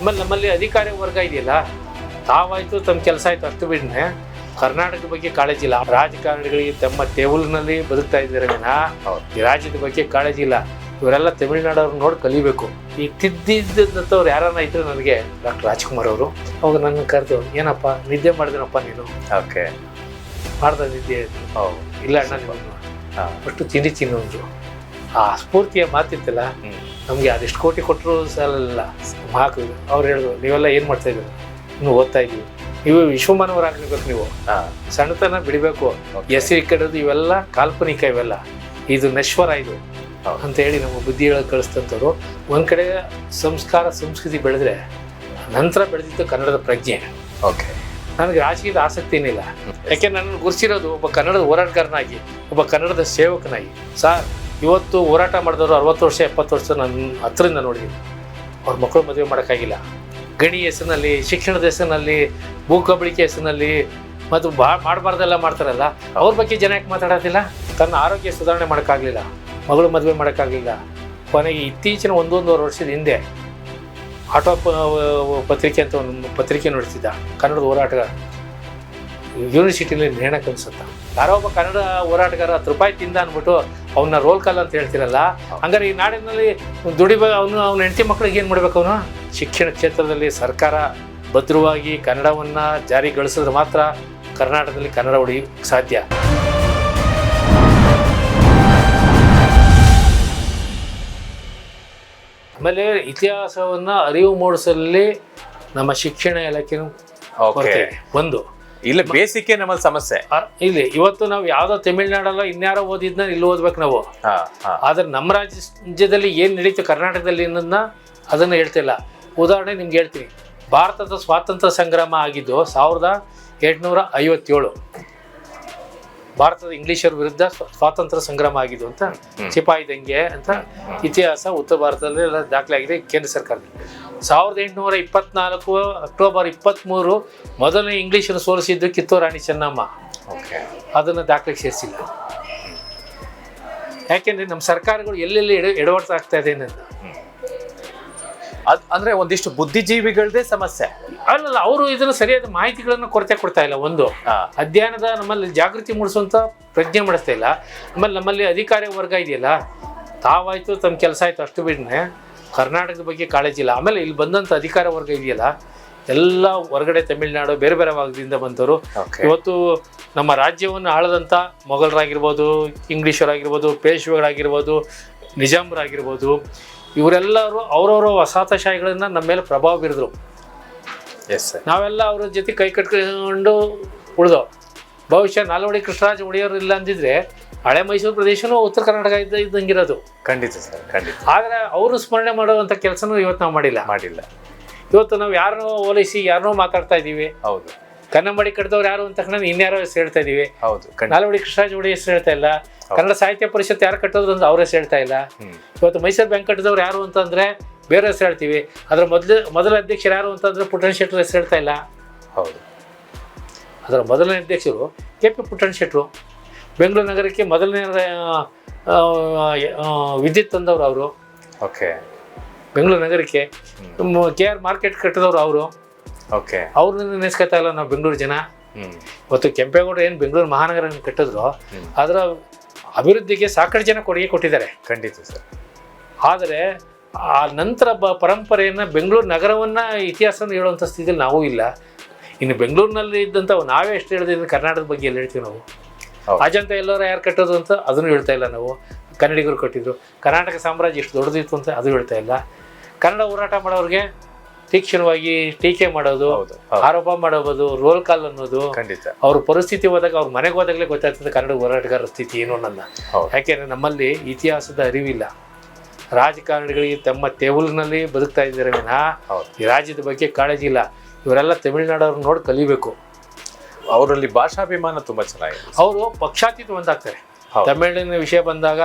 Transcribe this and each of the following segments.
ಆಮೇಲೆ ನಮ್ಮಲ್ಲಿ ಅಧಿಕಾರಿ ವರ್ಗ ಇದೆಯಲ್ಲ ತಾವಾಯ್ತು ತಮ್ಮ ಕೆಲಸ ಆಯ್ತು ಅಷ್ಟು ಬಿಡ್ನೆ ಕರ್ನಾಟಕದ ಬಗ್ಗೆ ಕಾಳಜಿ ಇಲ್ಲ. ರಾಜಕಾರಣಿಗಳಿಗೆ ತಮ್ಮ ಟೇಬಲ್ನಲ್ಲಿ ಬದುಕ್ತಾ ಇದ್ದಾರೆ ವಿನ. ಈ ರಾಜ್ಯದ ಬಗ್ಗೆ ಕಾಳಜಿ ಇಲ್ಲ. ಇವರೆಲ್ಲ ತಮಿಳ್ನಾಡವ್ರು ನೋಡಿ ಕಲಿಬೇಕು. ಈ ತಿದ್ದಿದ್ದಂಥವ್ರು ಯಾರನ್ನ ಇದ್ರು ನನಗೆ ಡಾಕ್ಟರ್ ರಾಜ್ಕುಮಾರ್ ಅವರು ಅವಾಗ ನನ್ನ ಕರೆದು ಏನಪ್ಪ ನಿದ್ದೆ ಮಾಡಿದ್ರಪ್ಪ ನೀನು? ಓಕೆ. ಮಾಡ್ದ ನಿದ್ದೆ. ಇಲ್ಲ ಅಣ್ಣ ನೀವು. ಅಷ್ಟು ತಿಂಡಿ ತಿನ್ನೋದು. ಆ ಸ್ಫೂರ್ತಿಯ ಮಾತಿತ್ತಲ್ಲ. ನಮಗೆ ಅದೆಷ್ಟು ಕೋಟಿ ಕೊಟ್ಟರು ಸಲ್ಲ ಹಾಕು ಅವ್ರು ಹೇಳಿದ್ರು ನೀವೆಲ್ಲ ಏನು ಮಾಡ್ತಾ ಇದ್ರು ನೀವು ಓದ್ತಾ ಇದ್ದೀವಿ. ನೀವು ವಿಶ್ವಮಾನವರಾಗಬೇಕು ನೀವು. ಸಣ್ಣತನ ಬಿಡಬೇಕು. ಎಸ್ ಸಿ ಕಡೋದು ಇವೆಲ್ಲ ಕಾಲ್ಪನಿಕ ಇವೆಲ್ಲ. ಇದು ನಶ್ವರ ಇದು. ಅಂತ ಹೇಳಿ ನಮ್ಮ ಬುದ್ಧಿ ಹೇಳಕ್ಕೆ ಕಳಿಸ್ತಂಥವ್ರು ಒಂದು ಕಡೆ ಸಂಸ್ಕಾರ ಸಂಸ್ಕೃತಿ ಬೆಳೆದ್ರೆ ನಂತರ ಬೆಳೆದಿದ್ದು ಕನ್ನಡದ ಪ್ರಜ್ಞೆ. ಓಕೆ ನನಗೆ ರಾಜಕೀಯದ ಆಸಕ್ತಿ ಏನಿಲ್ಲ. ಯಾಕೆ? ನನ್ನ ಗುರುಸಿರೋದು ಒಬ್ಬ ಕನ್ನಡದ ಹೋರಾಟಗಾರನಾಗಿ ಒಬ್ಬ ಕನ್ನಡದ ಸೇವಕನಾಗಿ. ಸರ್ ಇವತ್ತು ಹೋರಾಟ ಮಾಡಿದವರು ಅರವತ್ತು ವರ್ಷ, ಎಪ್ಪತ್ತು ವರ್ಷ ನನ್ನ ಹತ್ರದಿಂದ ನೋಡಿದ್ದೀನಿ. ಅವ್ರ ಮಕ್ಕಳು ಮದುವೆ ಮಾಡೋಕ್ಕಾಗಿಲ್ಲ. ಗಣಿ ಹೆಸರಿನಲ್ಲಿ, ಶಿಕ್ಷಣದ ಹೆಸರಿನಲ್ಲಿ, ಭೂ ಕಬಳಿಕೆ ಹೆಸರಿನಲ್ಲಿ, ಮತ್ತು ಬಾ, ಮಾಡಬಾರ್ದೆಲ್ಲ ಮಾಡ್ತಾರಲ್ಲ, ಅವ್ರ ಬಗ್ಗೆ ಜನ ಯಾಕೆ ಮಾತಾಡೋದಿಲ್ಲ? ತನ್ನ ಆರೋಗ್ಯ ಸುಧಾರಣೆ ಮಾಡೋಕ್ಕಾಗಲಿಲ್ಲ. ಮಗಳು ಮದುವೆ ಮಾಡೋಕ್ಕಾಗಲಿಲ್ಲ. ಕೊನೆಗೆ ಇತ್ತೀಚಿನ ಒಂದೊಂದೂವರೆ ವರ್ಷದ ಹಿಂದೆ ಆಟೋ ಪತ್ರಿಕೆ ಅಂತ ಒಂದು ಪತ್ರಿಕೆ ನೋಡ್ತಿದ್ದ. ಕನ್ನಡದ ಹೋರಾಟಗಾರ. ಯೂನಿವರ್ಸಿಟಿಲಿ ನೇಣಕ್ಕೆ ಕನ್ಸುತ್ತ ಯಾರೋ ಒಬ್ಬ ಕನ್ನಡ ಹೋರಾಟಗಾರ ಹತ್ತು ರೂಪಾಯಿ ತಿಂದ ಅಂದ್ಬಿಟ್ಟು ಅವನ್ನ ರೋಲ್ ಕಾಲ್ ಅಂತ ಹೇಳ್ತಿರಲ್ಲ ಹಂಗಾರೆ ಈ ನಾಡಿನಲ್ಲಿ ದುಡಿಬ ಅವನು ಅವ್ನ ಹೆಂಡತಿ ಮಕ್ಳಿಗೆ ಏನು ಮಾಡ್ಬೇಕು ಅವನು? ಶಿಕ್ಷಣ ಕ್ಷೇತ್ರದಲ್ಲಿ ಸರ್ಕಾರ ಭದ್ರವಾಗಿ ಕನ್ನಡವನ್ನು ಜಾರಿಗೊಳಿಸಿದ್ರೆ ಮಾತ್ರ ಕರ್ನಾಟಕದಲ್ಲಿ ಕನ್ನಡ ಉಳಿ ಸಾಧ್ಯ. ಆಮೇಲೆ ಇತಿಹಾಸವನ್ನು ಅರಿವು ಮೂಡಿಸಲಿ ನಮ್ಮ ಶಿಕ್ಷಣ ಇಲಾಖೆನೂ ಒಂದು. ಇಲ್ಲ ಬೇಸಿಕ್ ನಮ್ಮಲ್ಲಿ ಸಮಸ್ಯೆ. ಇಲ್ಲಿ ಇವತ್ತು ನಾವು ಯಾವ್ದೋ ತಮಿಳ್ನಾಡಲ್ಲ ಇನ್ಯಾರೋ ಓದಿದ್ನ ಇಲ್ಲಿ ಓದ್ಬೇಕು ನಾವು. ಆದ್ರೆ ನಮ್ಮ ರಾಜ್ಯದಲ್ಲಿ ಏನು ನಡೀತು ಕರ್ನಾಟಕದಲ್ಲಿ ಅನ್ನೋದನ್ನ ಅದನ್ನ ಹೇಳ್ತಿಲ್ಲ. ಉದಾಹರಣೆ ನಿಮ್ಗೆ ಹೇಳ್ತೀನಿ. ಭಾರತದ ಸ್ವಾತಂತ್ರ್ಯ ಸಂಗ್ರಾಮ ಆಗಿದ್ದು ಸಾವಿರದ ಎಂಟುನೂರ ಐವತ್ತೇಳು. ಭಾರತದ ಇಂಗ್ಲಿಷರ ವಿರುದ್ಧ ಸ್ವಾತಂತ್ರ್ಯ ಸಂಗ್ರಾಮ ಆಗಿದ್ದು ಅಂತ. ಸಿಪಾಯಿ ದಂಗೆ ಅಂತ ಇತಿಹಾಸ ಉತ್ತರ ಭಾರತದಲ್ಲಿ ಎಲ್ಲ ದಾಖಲಾಗಿದೆ ಕೇಂದ್ರ ಸರ್ಕಾರದಲ್ಲಿ. ಸಾವಿರದ ಎಂಟುನೂರ ಇಪ್ಪತ್ನಾಲ್ಕು ಅಕ್ಟೋಬರ್ ಇಪ್ಪತ್ತ್ಮೂರು ಮೊದಲನೇ ಇಂಗ್ಲೀಷನ್ನು ಸೋಲಿಸಿದ್ದು ಕಿತ್ತೂರು ರಾಣಿ ಚೆನ್ನಮ್ಮ. ಓಕೆ. ಅದನ್ನು ದಾಖಲೆಗೆ ಸೇರಿಸಿಲ್ಲ. ಯಾಕೆಂದರೆ ನಮ್ಮ ಸರ್ಕಾರಗಳು ಎಲ್ಲೆಲ್ಲಿ ಎಡ ಎಡವಡ್ತಾ ಆಗ್ತಾ ಇದೆ ಅನ್ನೋದು. ಅಂದರೆ ಅಂದ್ರೆ ಒಂದಿಷ್ಟು ಬುದ್ಧಿಜೀವಿಗಳದೇ ಸಮಸ್ಯೆ. ಅಲ್ಲಲ್ಲ ಅವರು ಇದನ್ನ ಸರಿಯಾದ ಮಾಹಿತಿಗಳನ್ನು ಕೊರತೆ ಕೊಡ್ತಾ ಇಲ್ಲ. ಒಂದು ಅಧ್ಯಯನದ ನಮ್ಮಲ್ಲಿ ಜಾಗೃತಿ ಮೂಡಿಸುವಂತ ಪ್ರಜ್ಞೆ ಮಾಡಿಸ್ತಾ ಇಲ್ಲ. ಆಮೇಲೆ ನಮ್ಮಲ್ಲಿ ಅಧಿಕಾರಿ ವರ್ಗ ಇದೆಯಲ್ಲ ತಾವಾಯ್ತು ತಮ್ಮ ಕೆಲಸ ಆಯ್ತು ಅಷ್ಟು ಬಿಡ್ನೆ ಕರ್ನಾಟಕದ ಬಗ್ಗೆ ಕಾಳಜಿ ಇಲ್ಲ. ಆಮೇಲೆ ಇಲ್ಲಿ ಬಂದಂಥ ಅಧಿಕಾರ ವರ್ಗ ಇದೆಯಲ್ಲ ಎಲ್ಲ ಹೊರಗಡೆ ತಮಿಳುನಾಡು ಬೇರೆ ಬೇರೆ ಭಾಗದಿಂದ ಬಂದವರು. ಇವತ್ತು ನಮ್ಮ ರಾಜ್ಯವನ್ನು ಆಳದಂಥ ಮೊಘಲರಾಗಿರ್ಬೋದು ಇಂಗ್ಲಿಷರಾಗಿರ್ಬೋದು ಪೇಶ್ವೆಗಳಾಗಿರ್ಬೋದು ನಿಜಾಮರಾಗಿರ್ಬೋದು ಇವರೆಲ್ಲರೂ ಅವರವರ ವಸಾಹತಶಾಹಿಗಳನ್ನ ನಮ್ಮ ಮೇಲೆ ಪ್ರಭಾವ ಬೀರಿದ್ರು. ಎಸ್ ನಾವೆಲ್ಲ ಅವ್ರ ಜೊತೆ ಕೈ ಕಟ್ಕೊಂಡು ಉಳಿದೋ. ಬಹುಶಃ ನಾಲ್ವಡಿ ಕೃಷ್ಣರಾಜ ಒಡೆಯವರು ಇಲ್ಲ ಅಂದಿದ್ರೆ ಹಳೆ ಮೈಸೂರು ಪ್ರದೇಶನೂ ಉತ್ತರ ಕರ್ನಾಟಕ ಇದ್ದ ಇದ್ದಂಗಿರೋದು. ಖಂಡಿತ ಸರ್ ಖಂಡಿತ. ಆದರೆ ಅವರು ಸ್ಮರಣೆ ಮಾಡುವಂಥ ಕೆಲಸನೂ ಇವತ್ತು ನಾವು ಮಾಡಿಲ್ಲ. ಮಾಡಿಲ್ಲ. ಇವತ್ತು ನಾವು ಯಾರನ್ನೋ ಹೋಲಿಸಿ ಯಾರನ್ನೋ ಮಾತಾಡ್ತಾ ಇದ್ದೀವಿ ಹೌದು. ಕನ್ನಂಬಡಿ ಕಟ್ಟದವ್ರು ಯಾರು ಅಂತ ತಕ್ಷಣ ಇನ್ಯಾರೋ ಹೆಸರು ಹೇಳ್ತಾ ಇದ್ದೀವಿ ಹೌದು ನಾಲ್ವಡಿ ಕೃಷ್ಣರಾಜ ಒಡೆಯ ಹೆಸರು ಹೇಳ್ತಾ ಇಲ್ಲ. ಕನ್ನಡ ಸಾಹಿತ್ಯ ಪರಿಷತ್ ಯಾರು ಕಟ್ಟೋದ್ರು ಅಂತ ಅವ್ರ ಹೆಸರು ಹೇಳ್ತಾ ಇಲ್ಲ. ಇವತ್ತು ಮೈಸೂರು ಬ್ಯಾಂಕ್ ಕಟ್ಟಿದವ್ರು ಯಾರು ಅಂತಂದ್ರೆ ಬೇರೆ ಹೆಸರು ಹೇಳ್ತೀವಿ. ಅದರ ಮೊದಲ ಮೊದಲ ಅಧ್ಯಕ್ಷರು ಯಾರು ಅಂತಂದರೆ ಪುಟ್ಟಣ ಶೆಟ್ಟರು ಹೆಸರು ಹೇಳ್ತಾ ಇಲ್ಲ. ಹೌದು. ಅದರ ಮೊದಲನೇ ಅಧ್ಯಕ್ಷರು ಕೆ ಪಿ ಪುಟ್ಟಣ ಶೆಟ್ಟರು ಬೆಂಗಳೂರು ನಗರಕ್ಕೆ ಮೊದಲನೇ ವಿದ್ಯುತ್ ತಂದವರು ಅವರು. ಓಕೆ. ಬೆಂಗಳೂರು ನಗರಕ್ಕೆ. ಕೆ ಆರ್ ಮಾರ್ಕೆಟ್ ಕಟ್ಟಿದವರು ಅವರು. ಓಕೆ. ಅವ್ರನ್ನ ನೆನೆಸ್ಕೊತಾ ಇಲ್ಲ ನಾವು ಬೆಂಗಳೂರು ಜನ. ಇವತ್ತು ಕೆಂಪೇಗೌಡ ಏನು ಬೆಂಗಳೂರು ಮಹಾನಗರ ಕಟ್ಟಿದ್ರು. ಅದರ ಅಭಿವೃದ್ಧಿಗೆ ಸಾಕಷ್ಟು ಜನ ಕೊಡುಗೆ ಕೊಟ್ಟಿದ್ದಾರೆ. ಖಂಡಿತ ಸರ್. ಆದರೆ ಆ ನಂತರ ಬ ಪರಂಪರೆಯನ್ನು ಬೆಂಗಳೂರು ನಗರವನ್ನು ಇತಿಹಾಸವನ್ನು ಹೇಳುವಂಥ ಸ್ಥಿತಿಯಲ್ಲಿ ನಾವೂ ಇಲ್ಲ. ಇನ್ನು ಬೆಂಗಳೂರಿನಲ್ಲಿ ಇದ್ದಂಥ ನಾವೇ ಎಷ್ಟು ಹೇಳಿದ್ರೆ ಕರ್ನಾಟಕದ ಬಗ್ಗೆ ಎಲ್ಲ ಹೇಳ್ತೀವಿ ನಾವು. ಅಜಂತ ಎಲ್ಲರೂ ಯಾರು ಕಟ್ಟೋದು ಅಂತ ಅದನ್ನು ಹೇಳ್ತಾ ಇಲ್ಲ ನಾವು. ಕನ್ನಡಿಗರು ಕಟ್ಟಿದ್ರು. ಕರ್ನಾಟಕ ಸಾಮ್ರಾಜ್ಯ ಎಷ್ಟು ದೊಡ್ಡದಿತ್ತು ಅಂತ ಅದು ಹೇಳ್ತಾ ಇಲ್ಲ. ಕನ್ನಡ ಹೋರಾಟ ಮಾಡೋರಿಗೆ ತೀಕ್ಷ್ಣವಾಗಿ ಟೀಕೆ ಮಾಡೋದು ಆರೋಪ ಮಾಡೋದು ರೋಲ್ ಕಾಲ್ ಅನ್ನೋದು. ಖಂಡಿತ. ಅವ್ರ ಪರಿಸ್ಥಿತಿ ಹೋದಾಗ ಅವ್ರ ಮನೆಗೆ ಹೋದಾಗಲೇ ಗೊತ್ತಾಗ್ತದೆ ಕನ್ನಡ ಹೋರಾಟಗಾರರ ಸ್ಥಿತಿ ಏನು ನನ್ನ ಯಾಕೆಂದರೆ ನಮ್ಮಲ್ಲಿ ಇತಿಹಾಸದ ಅರಿವಿಲ್ಲ. ರಾಜಕಾರಣಿಗಳಿಗೆ ತಮ್ಮ ಟೇಬಲ್ನಲ್ಲಿ ಬದುಕ್ತಾ ಇದ್ದಾರೆ ವಿನಃ ಈ ರಾಜ್ಯದ ಬಗ್ಗೆ ಕಾಳಜಿ ಇಲ್ಲ. ಇವರೆಲ್ಲ ತಮಿಳ್ನಾಡವ್ರು ನೋಡಿ ಕಲಿಬೇಕು. ಅವರಲ್ಲಿ ಭಾಷಾಭಿಮಾನ ತುಂಬ ಚೆನ್ನಾಗಿದೆ. ಅವರು ಪಕ್ಷಾತೀತ ಒಂದಾಗ್ತಾರೆ. ತಮಿಳಿನ ವಿಷಯ ಬಂದಾಗ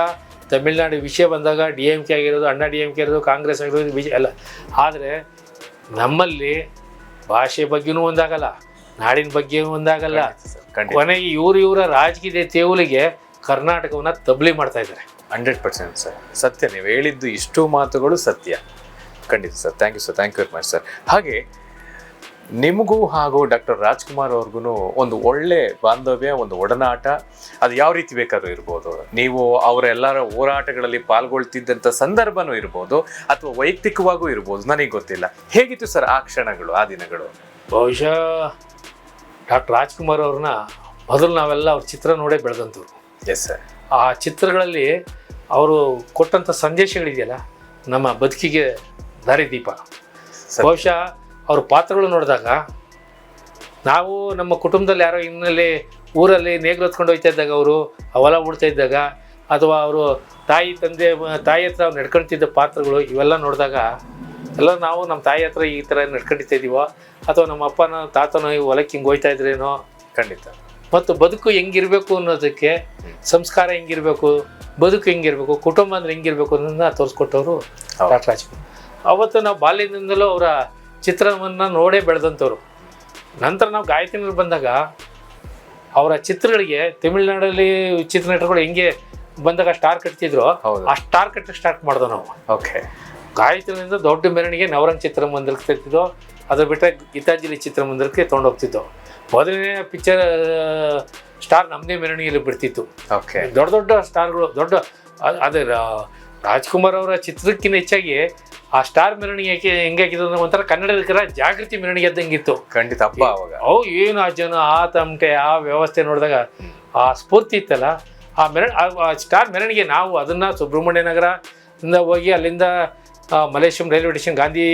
ತಮಿಳ್ನಾಡು ವಿಷಯ ಬಂದಾಗ ಡಿ ಎಂ ಕೆ ಆಗಿರೋದು ಅಣ್ಣ ಡಿ ಎಂ ಕೆ ಇರೋದು ಕಾಂಗ್ರೆಸ್ ಆಗಿರೋದು ಬಿ ಅಲ್ಲ. ಆದರೆ ನಮ್ಮಲ್ಲಿ ಭಾಷೆ ಬಗ್ಗೆನೂ ಒಂದಾಗಲ್ಲ ನಾಡಿನ ಬಗ್ಗೆನೂ ಒಂದಾಗಲ್ಲ. ಕೊನೆಗೆ ಇವರು ಇವರ ರಾಜಕೀಯ ತೇವಲಿಗೆ ಕರ್ನಾಟಕವನ್ನು ತಬ್ಲಿ ಮಾಡ್ತಾ ಇದ್ದಾರೆ. Hundred percent sir. ಸತ್ಯ ನೀವು ಹೇಳಿದ್ದು ಇಷ್ಟು ಮಾತುಗಳು ಸತ್ಯ. ಖಂಡಿತ sir. Thank you sir thank you very much sir ಹಾಗೆ ನಿಮಗೂ ಹಾಗೂ ಡಾಕ್ಟರ್ ರಾಜ್ಕುಮಾರ್ ಅವ್ರಿಗೂ ಒಂದು ಒಳ್ಳೆ ಬಾಂಧವ್ಯ ಒಂದು ಒಡನಾಟ. ಅದು ಯಾವ ರೀತಿ ಬೇಕಾದ್ರೂ ಇರ್ಬೋದು. ನೀವು ಅವರ ಎಲ್ಲರ ಹೋರಾಟಗಳಲ್ಲಿ ಪಾಲ್ಗೊಳ್ತಿದ್ದಂಥ ಸಂದರ್ಭನೂ ಇರ್ಬೋದು ಅಥವಾ ವೈಯಕ್ತಿಕವಾಗೂ ಇರ್ಬೋದು ನನಗೆ ಗೊತ್ತಿಲ್ಲ. ಹೇಗಿತ್ತು ಸರ್ ಆ ಕ್ಷಣಗಳು ಆ ದಿನಗಳು? ಬಹುಶಃ ಡಾಕ್ಟರ್ ರಾಜ್ಕುಮಾರ್ ಅವ್ರನ್ನ ಮೊದಲು ನಾವೆಲ್ಲ ಅವ್ರ ಚಿತ್ರ ನೋಡೇ ಬೆಳೆದಂಥವ್ರು. ಎಸ್ ಸರ್ ಆ ಚಿತ್ರಗಳಲ್ಲಿ ಅವರು ಕೊಟ್ಟಂಥ ಸಂದೇಶಗಳಿದೆಯಲ್ಲ ನಮ್ಮ ಬದುಕಿಗೆ ದಾರಿದೀಪ ಬಹುಶಃ ಅವ್ರ ಪಾತ್ರಗಳು ನೋಡಿದಾಗ ನಾವು ನಮ್ಮ ಕುಟುಂಬದಲ್ಲಿ ಯಾರೋ ಇನ್ನಲ್ಲಿ ಊರಲ್ಲಿ ನೇಗ್ಲು ಹೊತ್ಕೊಂಡು ಹೋಗ್ತಾ ಇದ್ದಾಗ ಅವರು ಹೊಲ ಉಡ್ತಾ ಇದ್ದಾಗ ಅಥವಾ ಅವರು ತಾಯಿ ತಂದೆ ತಾಯಿ ಹತ್ರ ಅವ್ರು ನಡ್ಕೊಳ್ತಿದ್ದ ಪಾತ್ರಗಳು ಇವೆಲ್ಲ ನೋಡಿದಾಗ ಎಲ್ಲ ನಾವು ನಮ್ಮ ತಾಯಿ ಹತ್ರ ಈ ಥರ ನಡ್ಕೊಂಡಿತಾ ಇದೀವೋ ಅಥವಾ ನಮ್ಮ ಅಪ್ಪನ ತಾತನೋ ಈ ಹೊಲಕ್ಕೆ ಹಿಂಗೆ ಹೋಯ್ತಾ ಇದ್ರೇನೋ. ಖಂಡಿತ. ಮತ್ತು ಬದುಕು ಹೆಂಗಿರಬೇಕು ಅನ್ನೋದಕ್ಕೆ ಸಂಸ್ಕಾರ ಹೆಂಗಿರ್ಬೇಕು ಬದುಕು ಹೆಂಗಿರ್ಬೇಕು ಕುಟುಂಬ ಅಂದ್ರೆ ಹೆಂಗಿರ್ಬೇಕು ಅನ್ನೋದನ್ನ ತೋರಿಸ್ಕೊಟ್ಟವರು. ಡಾಕ್ಟರ್ ರಾಜ್ಕುಮಾರ್. ಅವತ್ತು ನಾವು ಬಾಲ್ಯದಿಂದಲೂ ಅವರ ಚಿತ್ರವನ್ನು ನೋಡೇ ಬೆಳೆದಂಥವ್ರು. ನಂತರ ನಾವು ಗಾಯತ್ರಿನಲ್ಲಿ ಬಂದಾಗ ಅವರ ಚಿತ್ರಗಳಿಗೆ ತಮಿಳ್ನಾಡಲ್ಲಿ ಚಿತ್ರನಟರುಗಳು ಹೆಂಗೆ ಬಂದಾಗ ಸ್ಟಾರ್ ಕಟ್ತಿದ್ರು ಆ ಸ್ಟಾರ್ ಕಟ್ಟಕ್ಕೆ ಸ್ಟಾರ್ಟ್ ಮಾಡ್ದೋ ನಾವು. ಓಕೆ. ಗಾಯತ್ರಿಯಿಂದ ದೊಡ್ಡ ಮೆರವಣಿಗೆ ನವರಂಗ್ ಚಿತ್ರಮಂದಿರಕ್ಕೆ ತೆಗ್ತಿದ್ದೋ ಅದ್ರ ಬಿಟ್ಟರೆ ಗೀತಾಂಜಲಿ ಚಿತ್ರಮಂದಿರಕ್ಕೆ ತೊಗೊಂಡೋಗ್ತಿದ್ದೋ. ಮೊದಲನೇ ಪಿಕ್ಚರ್ ಸ್ಟಾರ್ ನಮ್ಮದೇ ಮೆರವಣಿಗೆಯಲ್ಲಿ ಬಿಡ್ತಿತ್ತು. ಓಕೆ ದೊಡ್ಡ ದೊಡ್ಡ ಸ್ಟಾರ್ಗಳು ದೊಡ್ಡ ಅದೇ ರಾಜ್ಕುಮಾರ್ ಅವರ ಚಿತ್ರಕ್ಕಿಂತ ಹೆಚ್ಚಾಗಿ ಆ ಸ್ಟಾರ್ ಮೆರವಣಿಗೆ ಹೆಂಗಾಗಿದ್ದು ಅಂದ್ರೆ ಒಂಥರ ಕನ್ನಡಿಗರ ಜಾಗೃತಿ ಮೆರವಣಿಗೆ ಇದ್ದಂಗಿತ್ತು ಖಂಡಿತ ಹಬ್ಬ ಅವಾಗ. ಅವು ಏನು ಆ ಜನ ಆ ತಮಟೆ ಆ ವ್ಯವಸ್ಥೆ ನೋಡಿದಾಗ ಆ ಸ್ಫೂರ್ತಿ ಇತ್ತಲ್ಲ. ಆ ಮೆರ ಸ್ಟಾರ್ ಮೆರವಣಿಗೆ ನಾವು ಅದನ್ನು ಸುಬ್ರಹ್ಮಣ್ಯ ನಗರ ಇಂದ ಹೋಗಿ ಅಲ್ಲಿಂದ ಮಲೇಶ್ವರಂ ರೈಲ್ವೆ ಸ್ಟೇಷನ್ ಗಾಂಧಿ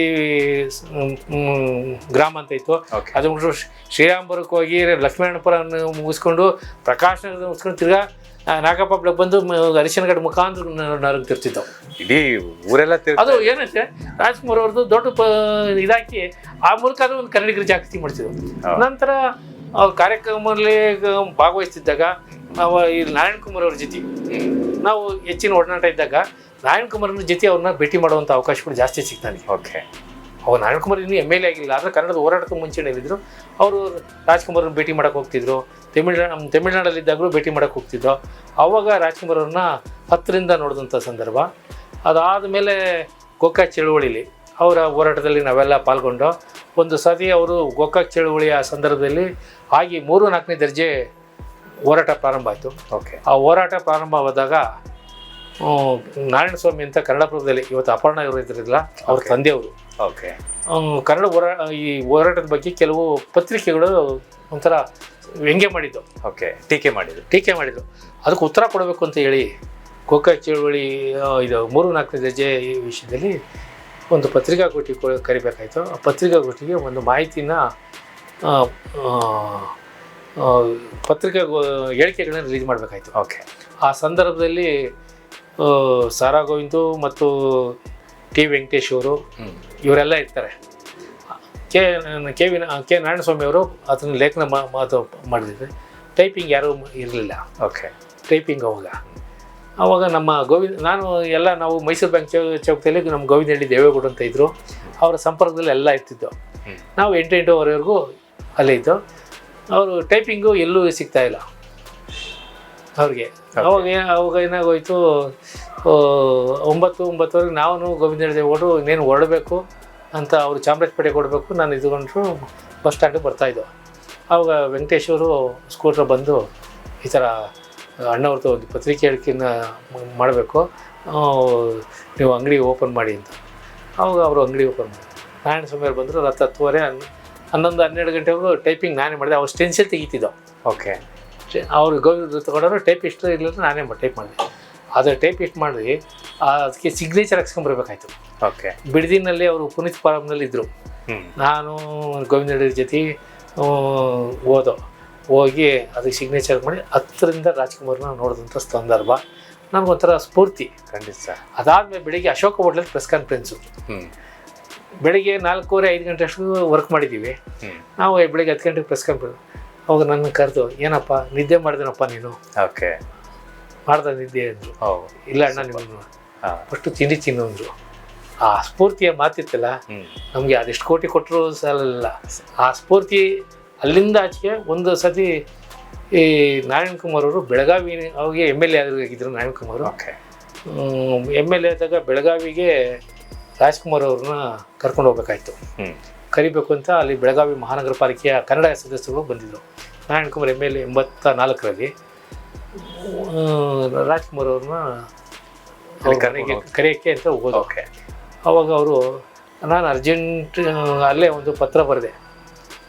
ಗ್ರಾಮ ಅಂತ ಇತ್ತು. ಅದು ಮುಗಿದು ಶ್ರೀರಾಮ್ಪುರಕ್ಕೆ ಹೋಗಿ ಲಕ್ಷ್ಮೀನಾರಾಯಣಪುರ ಮುಗಿಸ್ಕೊಂಡು ಪ್ರಕಾಶ್ ನಗರ ಮುಗಿಸ್ಕೊಂಡು ತಿರ್ಗಾ ನಾಗಪ್ಪ ಬಂದು ಅರಿಶಿನಗಡ ಮುಖಾಂತರ ನರಗ್ ನರಗ್ತಿರ್ತಿದ್ದವು ಇಡೀ ಊರೆಲ್ಲ ಅದು ಏನಂತೆ ರಾಜ್ಕುಮಾರ್ ಅವ್ರದ್ದು ದೊಡ್ಡ ಪ ಇದಾಕಿ ಆ ಮೂಲಕ ಅದು ಒಂದು ಕನ್ನಡಿಗರ ಜಾಗೃತಿ ಮಾಡ್ತಿದ್ರು ನಂತರ ಅವ್ರ ಕಾರ್ಯಕ್ರಮದಲ್ಲಿ ಭಾಗವಹಿಸ್ತಿದ್ದಾಗ ನಾವು ಈ ನಾರಾಯಣ್ ಕುಮಾರ್ ಅವ್ರ ಜೊತೆ ನಾವು ಹೆಚ್ಚಿನ ಒಡನಾಟ ಇದ್ದಾಗ ನಾರಾಯಣ್ ಕುಮಾರ್ನ ಜೊತೆ ಅವ್ರನ್ನ ಭೇಟಿ ಮಾಡುವಂಥ ಅವಕಾಶಗಳು ಜಾಸ್ತಿ ಸಿಗ್ತಾ ನನಗೆ ಓಕೆ ಅವ್ರು ನಾರಾಯಣ್ ಕುಮಾರ್ ಇನ್ನೂ ಎಂ ಎಲ್ ಎ ಆಗಿಲ್ಲ ಆದರೆ ಕನ್ನಡದ ಹೋರಾಟಕ್ಕೆ ಮುಂಚೆನೇಲಿದ್ರು ಅವರು ರಾಜ್ಕುಮಾರ್ನ ಭೇಟಿ ಮಾಡಕ್ಕೆ ಹೋಗ್ತಿದ್ರು. ತಮಿಳ್ನಾಡು ನಮ್ಮ ತಮಿಳ್ನಾಡಲ್ಲಿದ್ದಾಗಲೂ ಭೇಟಿ ಮಾಡಕ್ಕೆ ಹೋಗ್ತಿದ್ರು. ಆವಾಗ ರಾಜ್ಕುಮಾರ್ ಅವ್ರನ್ನ ಹತ್ತರಿಂದ ನೋಡಿದಂಥ ಸಂದರ್ಭ. ಅದಾದ ಮೇಲೆ ಗೋಕಾಕ್ ಚಳುವಳಿಲಿ ಅವರ ಹೋರಾಟದಲ್ಲಿ ನಾವೆಲ್ಲ ಪಾಲ್ಗೊಂಡು ಒಂದು ಸತಿ ಅವರು ಗೋಕಾಕ್ ಚಳುವಳಿಯ ಸಂದರ್ಭದಲ್ಲಿ ಆಗಿ ಮೂರು ನಾಲ್ಕನೇ ದರ್ಜೆ ಹೋರಾಟ ಪ್ರಾರಂಭ ಆಯಿತು. ಓಕೆ ಆ ಹೋರಾಟ ಪ್ರಾರಂಭವಾದಾಗ ನಾರಾಯಣ ಸ್ವಾಮಿ ಅಂತ ಕನ್ನಡಪುರದಲ್ಲಿ ಇವತ್ತು ಅಪರ್ಣ ಇವರು ಇದ್ರಲ್ಲ ಅವ್ರ. ತಂದೆಯವರು. ಓಕೆ ಕನ್ನಡ ಹೋರಾ ಈ ಹೋರಾಟದ ಬಗ್ಗೆ ಕೆಲವು ಪತ್ರಿಕೆಗಳು ಒಂಥರ ವ್ಯಂಗ್ಯ ಮಾಡಿದ್ದು. ಓಕೆ ಟೀಕೆ ಮಾಡಿದ್ರು ಟೀಕೆ ಮಾಡಿದ್ರು ಅದಕ್ಕೆ ಉತ್ತರ ಕೊಡಬೇಕು ಅಂತ ಹೇಳಿ ಕೋಕ ಚಳುವಳಿ ಇದು ಮೂರು ನಾಲ್ಕನೇ ದರ್ಜೆ ಈ ವಿಷಯದಲ್ಲಿ ಒಂದು ಪತ್ರಿಕಾಗೋಷ್ಠಿ ಕರಿಬೇಕಾಯಿತು ಕರಿಬೇಕಾಯ್ತು. ಆ ಪತ್ರಿಕಾಗೋಷ್ಠಿಗೆ ಒಂದು ಮಾಹಿತಿನ ಪತ್ರಿಕಾ ಹೇಳಿಕೆಗಳನ್ನು ರಿಲೀಸ್ ಮಾಡಬೇಕಾಯ್ತು. ಓಕೆ ಆ ಸಂದರ್ಭದಲ್ಲಿ ಸಾರಾ ಗೋವಿಂದು ಮತ್ತು ಟಿ ವೆಂಕಟೇಶ್ ಅವರು ಇವರೆಲ್ಲ ಇರ್ತಾರೆ. K K V K Narayanaswamy ಅವರು ಅದನ್ನ ಲೇಖನ ಮಾತು ಮಾಡಿದ್ರೆ ಟೈಪಿಂಗ್ ಯಾರೂ ಇರಲಿಲ್ಲ. ಓಕೆ ಟೈಪಿಂಗ್ ಅವಾಗ. ಅವಾಗ ನಮ್ಮ ಗೋವಿಂದ ನಾನು ಎಲ್ಲ ನಾವು ಮೈಸೂರು ಬ್ಯಾಂಕ್ ಚೌ ಚೌಕದಲ್ಲಿ ನಮ್ಮ ಗೋವಿಂದಹಳ್ಳಿ ದೇವೇಗೌಡ ಅಂತ ಇದ್ದರು ಅವರ ಸಂಪರ್ಕದಲ್ಲಿ ಎಲ್ಲ ಇರ್ತಿದ್ದೋ. ನಾವು ಎಂಟು ಎಂಟುವರೆವರೆಗೂ ಅಲ್ಲೇ ಇದ್ದು. ಅವರು ಟೈಪಿಂಗು ಎಲ್ಲೂ ಸಿಗ್ತಾ ಇಲ್ಲ. ಅವ್ರಿಗೆ. ಅವಾಗ ಅವಾಗ ಏನಾಗೋಯ್ತು ಒಂಬತ್ತು ಒಂಬತ್ತುವರೆಗೆ ನಾವು ಗೋವಿಂದ ದೇವೇಗೌಡರು ಇನ್ನೇನು ಹೊರಡಬೇಕು ಅಂತ ಅವರು ಚಾಮರಾಜಪೇಟೆ ಕೊಡಬೇಕು ನಾನು ಇದ್ಕೊಂಡ್ರು ಬಸ್ ಸ್ಟ್ಯಾಂಡಿಗೆ ಬರ್ತಾಯಿದ್ದೋ ಅವಾಗ ವೆಂಕಟೇಶ್ವರು ಸ್ಕೂಟ್ರ್ ಬಂದು ಈ ಥರ ಅಣ್ಣವ್ರದ್ದು ಒಂದು ಪತ್ರಿಕೆ ಹೇಳಿಕೆನ ಮಾಡಬೇಕು ನೀವು ಅಂಗಡಿ ಓಪನ್ ಮಾಡಿ ಅಂತ. ಅವಾಗ ಅವರು ಅಂಗಡಿ ಓಪನ್ ಮಾಡಿ ನಾರಾಯಣ ಸ್ವಾಮಿಯವ್ರು ಬಂದರು ಹತ್ತು ಹತ್ತುವರೆ ಹನ್ನೊಂದು ಹನ್ನೆರಡು ಗಂಟೆವರೆಗೂ ಟೈಪಿಂಗ್ ನಾನೇ ಮಾಡಿದೆ. ಅವ್ರು ಸ್ಟೆನ್ಸಿಲ್ ತೆಗಿತಿದ್ದೋ. ಓಕೆ ಅವ್ರು ಗೌರವ ತಗೊಂಡವರು ಟೈಪ್ ಇಷ್ಟು ಇರಲಿಲ್ಲ ನಾನೇ ಟೈಪ್ ಮಾಡಿದೆ. ಆದರೆ ಇಷ್ಟು ಮಾಡಿ ಅದಕ್ಕೆ ಸಿಗ್ನೇಚರ್ ಹಾಕ್ಸ್ಕೊಂಬರ್ಬೇಕಾಯ್ತು ಓಕೆ ಬಿಡದಿನಲ್ಲಿ ಅವರು ಪುನೀತ್ ಫಾರಮ್ನಲ್ಲಿ ಇದ್ದರು ನಾನು ಗೋವಿಂದ ರೆಡ್ಡಿ ಜೊತೆ ಓದೋ ಹೋಗಿ ಅದಕ್ಕೆ ಸಿಗ್ನೇಚರ್ ಮಾಡಿ ಹತ್ತರಿಂದ ರಾಜ್ಕುಮಾರ್ನ ನೋಡಿದಂಥ ಸಂದರ್ಭ. ನನಗೊಂಥರ ಸ್ಫೂರ್ತಿ. ಖಂಡಿತ ಸರ್. ಅದಾದಮೇಲೆ ಬೆಳಿಗ್ಗೆ ಅಶೋಕ ಹೋಟ್ಲಲ್ಲಿ ಪ್ರೆಸ್ ಕಾನ್ಫರೆನ್ಸು ಬೆಳಿಗ್ಗೆ ನಾಲ್ಕೂವರೆ ಐದು ಗಂಟೆ ಅಷ್ಟು ವರ್ಕ್ ಮಾಡಿದ್ದೀವಿ ನಾವು ಬೆಳಿಗ್ಗೆ ಹತ್ತು ಗಂಟೆಗೆ ಪ್ರೆಸ್ ಕಾನ್ಫರೆನ್ಸ್ ಅವಾಗ ನನ್ನ ಕರೆದು ಏನಪ್ಪ ನಿದ್ದೆ ಮಾಡಿದೆನಪ್ಪ ನೀನು? ಓಕೆ. ಮಾಡ್ದೆ ನಿದ್ದೆ ಅಂದರು. ಇಲ್ಲ ಅಣ್ಣ ಹಾ. ಅಷ್ಟು ತಿಂಡಿ ತಿನ್ನು ಅಂದರು ಆ ಸ್ಫೂರ್ತಿಯ ಮಾತಿತ್ತಲ್ಲ ನಮಗೆ ಅದೆಷ್ಟು ಕೋಟಿ ಕೊಟ್ಟರು ಸಾಲಲ್ಲ ಆ ಸ್ಫೂರ್ತಿ ಅಲ್ಲಿಂದ ಆಚೆಗೆ ಒಂದು ಸತಿ ಈ ನಾರಾಯಣ್ ಕುಮಾರ್ ಅವರು ಬೆಳಗಾವಿ ಅವ್ರಿಗೆ ಎಂ ಎಲ್ ಎ ಆಗಿದ್ದರು Narayan Kumar. Okay. M L A ಆದಾಗ ಬೆಳಗಾವಿಗೆ ರಾಜ್ಕುಮಾರ್ ಅವ್ರನ್ನ ಕರ್ಕೊಂಡು ಹೋಗ್ಬೇಕಾಯ್ತು. ಕರಿಬೇಕು ಅಂತ ಅಲ್ಲಿ ಬೆಳಗಾವಿ ಮಹಾನಗರ ಪಾಲಿಕೆಯ ಕನ್ನಡ ಸದಸ್ಯರು ಬಂದಿದ್ದರು Narayana Kumar M L A ಎಂಬತ್ತ ನಾಲ್ಕರಲ್ಲಿ ರಾಜ್ಕುಮಾರ್ ಅವ್ರನ್ನ ಕರೆಗೆ ಕರೆಯೋಕ್ಕೆ ಅಂತ ಹೋಗೋದು ಅವಾಗ ಅವರು ನಾನು ಅರ್ಜೆಂಟ್ ಅಲ್ಲೇ ಒಂದು ಪತ್ರ ಬರೆದೆ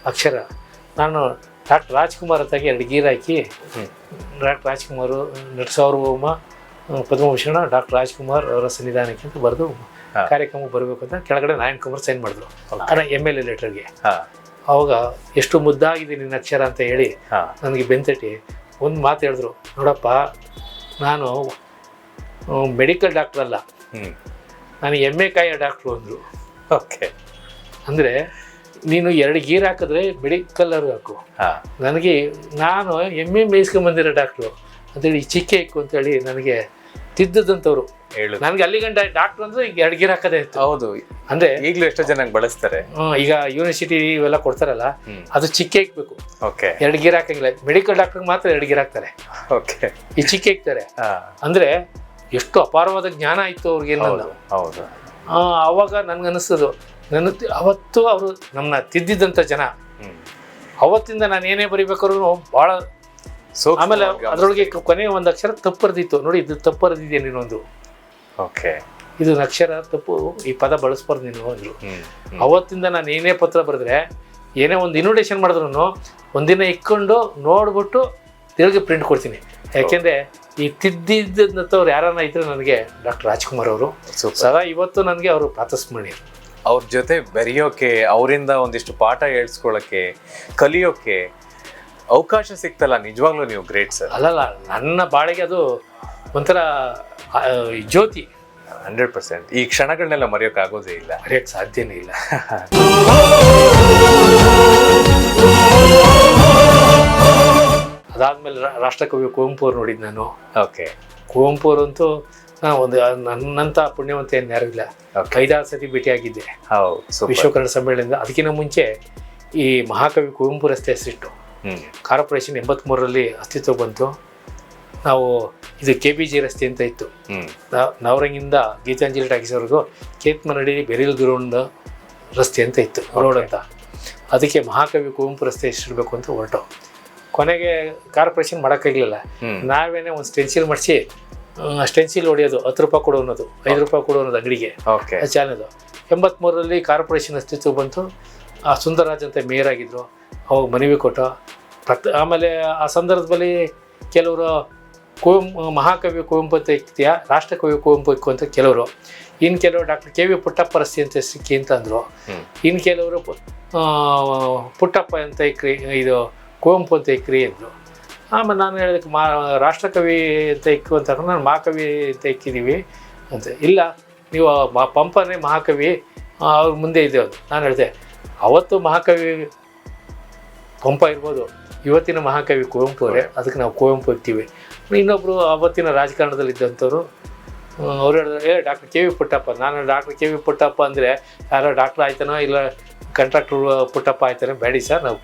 ಅಕ್ಷರ. ನಾನು ಡಾಕ್ಟರ್ ರಾಜ್ಕುಮಾರ್ ಅಂತಾಗಿ ಎರಡು ಗೀರ್ ಹಾಕಿ. ಡಾಕ್ಟರ್ ರಾಜ್ಕುಮಾರ್ ಹೋಮ ಪದ್ಮಭೂಷಣ ಡಾಕ್ಟರ್ ರಾಜ್ಕುಮಾರ್ ಅವರ ಸನ್ನಿಧಾನಕ್ಕೆ ಅಂತ ಬರೆದು ಕಾರ್ಯಕ್ರಮ ಬರಬೇಕು ಅಂತ ಕೆಳಗಡೆ ನಾರಾಯಣ್ ಕುಮಾರ್ ಸೈನ್ ಮಾಡಿದ್ರು. ಎಂ ಎಲ್ ಎ ಲೆಟರ್ಗೆ ಹಾ. ಅವಾಗ ಎಷ್ಟು ಮುದ್ದಾಗಿದೆ ನಿನ್ನ ಅಕ್ಷರ ಅಂತ ಹೇಳಿ ನನಗೆ ಬೆಂತಟ್ಟಿ ಒಂದು ಮಾತು ಹೇಳಿದ್ರು ನೋಡಪ್ಪ ನಾನು ಮೆಡಿಕಲ್ ಡಾಕ್ಟರ್ ಅಲ್ಲ. ನಾನು ನಾನು ಎ ಕಾಯಿಯ ಡಾಕ್ಟ್ರು ಅಂದರು. ಓಕೆ. ಅಂದರೆ ನೀನು ಎರಡು ಗೀರ್ ಹಾಕಿದ್ರೆ ಮೆಡಿಕಲ್ಲರ್ ಹಾಕು. ನನಗೆ ನಾನು ಎಮ್ಮೆ ಮೇಯಿಸ್ಕೊಂಬಂದಿರೋ ಡಾಕ್ಟ್ರು ಅಂತೇಳಿ ಚಿಕ್ಕ ಇಕ್ಕು ಅಂತೇಳಿ ನನಗೆ ತಿದ್ದದಂಥವ್ರು ಹೇಳು ನನಗೆ ಅಲ್ಲಿ ಗಂಟ ಡಾಕ್ಟರ್ ಅಂದ್ರೆ ಈಗ ಎರಡು ಗೀರ್ ಹಾಕದೇ ಇತ್ತು. ಹೌದು. ಅಂದ್ರೆ ಈಗಲೂ ಎಷ್ಟೋ ಜನ ಬಳಸ್ತಾರೆ. ಈಗ ಯೂನಿವರ್ಸಿಟಿ ಇವೆಲ್ಲ ಕೊಡ್ತಾರಲ್ಲ ಅದು ಚಿಕ್ಕ ಇಕ್ಬೇಕು ಓಕೆ ಎರಡು ಗೀರ್ ಹಾಕಂಗಿಲ್ಲ. ಮೆಡಿಕಲ್ ಡಾಕ್ಟರ್ ಮಾತ್ರ ಎರಡು ಗೀರ್ ಹಾಕ್ತಾರೆ. ಓಕೆ ಈ ಚಿಕ್ಕ ಇಕ್ತಾರೆ ಅಂದ್ರೆ ಅಂದರೆ ಎಷ್ಟು ಅಪಾರವಾದ ಜ್ಞಾನ ಇತ್ತು ಅವ್ರಿಗೆ ಹೌದು ಹೌದು. ಅವಾಗ ನನಗನ್ನಿಸ್ತದು ನನ್ನ ತಿ- ಅವತ್ತು ಅವರು ನಮ್ಮನ್ನ ತಿದ್ದಿದ್ದಂಥ ಜನ. ಹ್ಮ್. ಅವತ್ತಿಂದ ನಾನು ಏನೇ ಬರಿಬೇಕಾದ್ರೂ ಭಾಳ ಸೊ ಆಮೇಲೆ ಗಮನಿಸಿ. ಅದರೊಳಗೆ ಕೊನೆ ಒಂದು ಅಕ್ಷರ ತಪ್ಪರ್ದಿತ್ತು. ನೋಡಿ ಇದು ತಪ್ಪರ್ದಿದೆ ನೀನೊಂದು? ಓಕೆ ಇದು ಅಕ್ಷರ ತಪ್ಪು ಈ ಪದ ಬಳಸ್ಬಾರ್ದು ನೀನು ಅಂದರು. ಅವತ್ತಿಂದ ನಾನು ಏನೇ ಪತ್ರ ಬರೆದ್ರೆ ಏನೇ ಒಂದು ಇನ್ವಿಟೇಷನ್ ಮಾಡಿದ್ರು ಒಂದಿನ ಇಕ್ಕೊಂಡು ನೋಡ್ಬಿಟ್ಟು ತಿರುಗಿ ಪ್ರಿಂಟ್ ಕೊಡ್ತೀನಿ. ಯಾಕೆಂದರೆ ಈ ತಿದ್ದಿದ್ದಂಥವ್ರು ಯಾರನ್ನ ಇದ್ರೆ ನನಗೆ ಡಾಕ್ಟರ್ ರಾಜ್ಕುಮಾರ್ ಅವರು. ಸದಾ ಇವತ್ತು ನನಗೆ ಅವರು ಪ್ರಾತಸ್ಮರಣೀಯರು ಅವ್ರ ಜೊತೆ ಬೆರೆಯೋಕೆ ಅವರಿಂದ ಒಂದಿಷ್ಟು ಪಾಠ ಹೇಳ್ಸ್ಕೊಳಕ್ಕೆ ಕಲಿಯೋಕೆ ಅವಕಾಶ ಸಿಕ್ತಲ್ಲ. ನಿಜವಾಗ್ಲೂ ನೀವು ಗ್ರೇಟ್ ಸರ್. ಅಲ್ಲಲ್ಲ ನನ್ನ ಬಾಳಿಗೆ ಅದು ಒಂಥರ ಜ್ಯೋತಿ. Hundred percent. ಈ ಕ್ಷಣಗಳನ್ನೆಲ್ಲ ಮರೆಯೋಕೆ ಆಗೋದೇ ಇಲ್ಲ. ಮರೆಯೋಕ್ಕೆ ಸಾಧ್ಯನೇ ಇಲ್ಲ. ಅದಾದ್ಮೇಲೆ ರಾಷ್ಟ್ರಕವಿ ಕುವೆಂಪು ಅವ್ರು ನೋಡಿದ್ದು ನಾನು. ಓಕೆ. ಕುವೆಂಪು ಅವರಂತೂ ಒಂದು ನನ್ನಂಥ ಪುಣ್ಯವಂತ ಏನು ಯಾರು ಇಲ್ಲ ಓಕೆ. ಐದಾರು ಸತಿ ಭೇಟಿಯಾಗಿದ್ದೆ. ಹೌದು ಸೂಪರ್. ವಿಶ್ವ ಕನ್ನಡ ಸಮ್ಮೇಳನದಿಂದ. ಅದಕ್ಕಿಂತ ಮುಂಚೆ ಈ ಮಹಾಕವಿ ಕುವೆಂಪು ರಸ್ತೆ ಹೆಸರಿಟ್ಟು ಕಾರ್ಪೊರೇಷನ್ ಎಂಬತ್ತ್ಮೂರರಲ್ಲಿ ಅಸ್ತಿತ್ವ ಬಂತು. ನಾವು ಇದು ಕೆ ಬಿ ಜಿ ರಸ್ತೆ ಅಂತ ಇತ್ತು. ನವರಂಗಿಂದ ಗೀತಾಂಜಲಿ ಟಾಕೀಸ್ವರೆಗೂ ಕೇತ್ಮನಹಳ್ಳಿ ಬೆರಿಲ್ ಗ್ರೌಂಡ್ ರಸ್ತೆ ಅಂತ ಇತ್ತು ರೋಡ್ ಅಂತ. ಅದಕ್ಕೆ ಮಹಾಕವಿ ಕುವೆಂಪು ರಸ್ತೆ ಎಷ್ಟಿರಬೇಕು ಅಂತ ಹೊರಟು. ಕೊನೆಗೆ ಕಾರ್ಪೊರೇಷನ್ ಮಾಡೋಕ್ಕಾಗಲಿಲ್ಲ. ನಾವೇನೇ ಒಂದು ಸ್ಟೆನ್ಸಿಲ್ ಮಾಡಿಸಿ ಸ್ಟೆನ್ಸಿಲ್ ಹೊಡೆಯೋದು ಹತ್ತು ರೂಪಾಯಿ ಕೊಡು ಅನ್ನೋದು ಐದು ರೂಪಾಯಿ ಕೊಡು ಅನ್ನೋದು ಅಂಗಡಿಗೆ. ಓಕೆ ಚಾನದು ಎಂಬತ್ತ್ಮೂರರಲ್ಲಿ ಕಾರ್ಪೊರೇಷನ್ ಅಸ್ತಿತ್ವ ಬಂತು. ಆ ಸುಂದರರಾಜ್ ಅಂತ ಮೇಯರ್ ಆಗಿದ್ದರು ಅವಾಗ ಮನವಿ ಕೊಟ್ಟ. ಪ್ರತ್ ಆಮೇಲೆ ಆ ಸಂದರ್ಭದಲ್ಲಿ ಕೆಲವರು ಕುವೆಂಪು ಮಹಾಕವಿ ಕುವೆಂಪು ಅಂತ ಇಕ್ತೀಯಾ ರಾಷ್ಟ್ರಕವಿ ಕುವೆಂಪು ಇಕ್ಕು ಅಂತ ಕೆಲವರು. ಇನ್ನು ಕೆಲವರು ಡಾಕ್ಟರ್ ಕೆ ವಿ ಪುಟ್ಟಪ್ಪ ರಸ್ತೆ ಅಂತ ಸಿಕ್ಕಿ ಅಂತಂದರು ಇನ್ನು ಕೆಲವರು ಪುಟ್ಟಪ್ಪ ಅಂತ ಇಕ್ರಿ ಇದು ಕುವೆಂಪು ಅಂತ ಇಕ್ರಿ ಅಂದರು. ಆಮೇಲೆ ನಾನು ಹೇಳಿದಕ್ಕೆ ಮಾ ರಾಷ್ಟ್ರಕವಿ ಅಂತ ಇಕ್ಕು ಅಂತ ನಾನು ಮಹಾಕವಿ ಅಂತ ಇಕ್ಕಿದ್ದೀವಿ ಅಂತ. ಇಲ್ಲ ನೀವು ಮ ಪಂಪನೇ ಮಹಾಕವಿ ಅವ್ರ ಮುಂದೆ ಇದೆ ಅದು. ನಾನು ಹೇಳಿದೆ ಅವತ್ತು ಮಹಾಕವಿ ಪಂಪ ಇರ್ಬೋದು. ಇವತ್ತಿನ ಮಹಾಕವಿ ಕುವೆಂಪು ಅವರೇ. ಅದಕ್ಕೆ ನಾವು ಕುವೆಂಪು ಇರ್ತೀವಿ ಇನ್ನೊಬ್ಬರು ಅವತ್ತಿನ ರಾಜಕಾರಣದಲ್ಲಿ ಇದ್ದಂಥವ್ರು ಅವ್ರು ಹೇಳಿದ್ರು, ಏ, ಡಾಕ್ಟರ್ ಕೆ ವಿ ಪುಟ್ಟಪ್ಪ, ನಾನು ಡಾಕ್ಟರ್ ಕೆ ವಿ ಪುಟ್ಟಪ್ಪ ಅಂದರೆ ಯಾರೋ ಡಾಕ್ಟ್ರ್ ಆಯ್ತಾನೋ ಇಲ್ಲ ಕಾಂಟ್ರಾಕ್ಟ್ರ್ ಪುಟ್ಟಪ್ಪ ಆಯ್ತಾನೆ ಬೇಡಿ ಸರ್, ನಾವು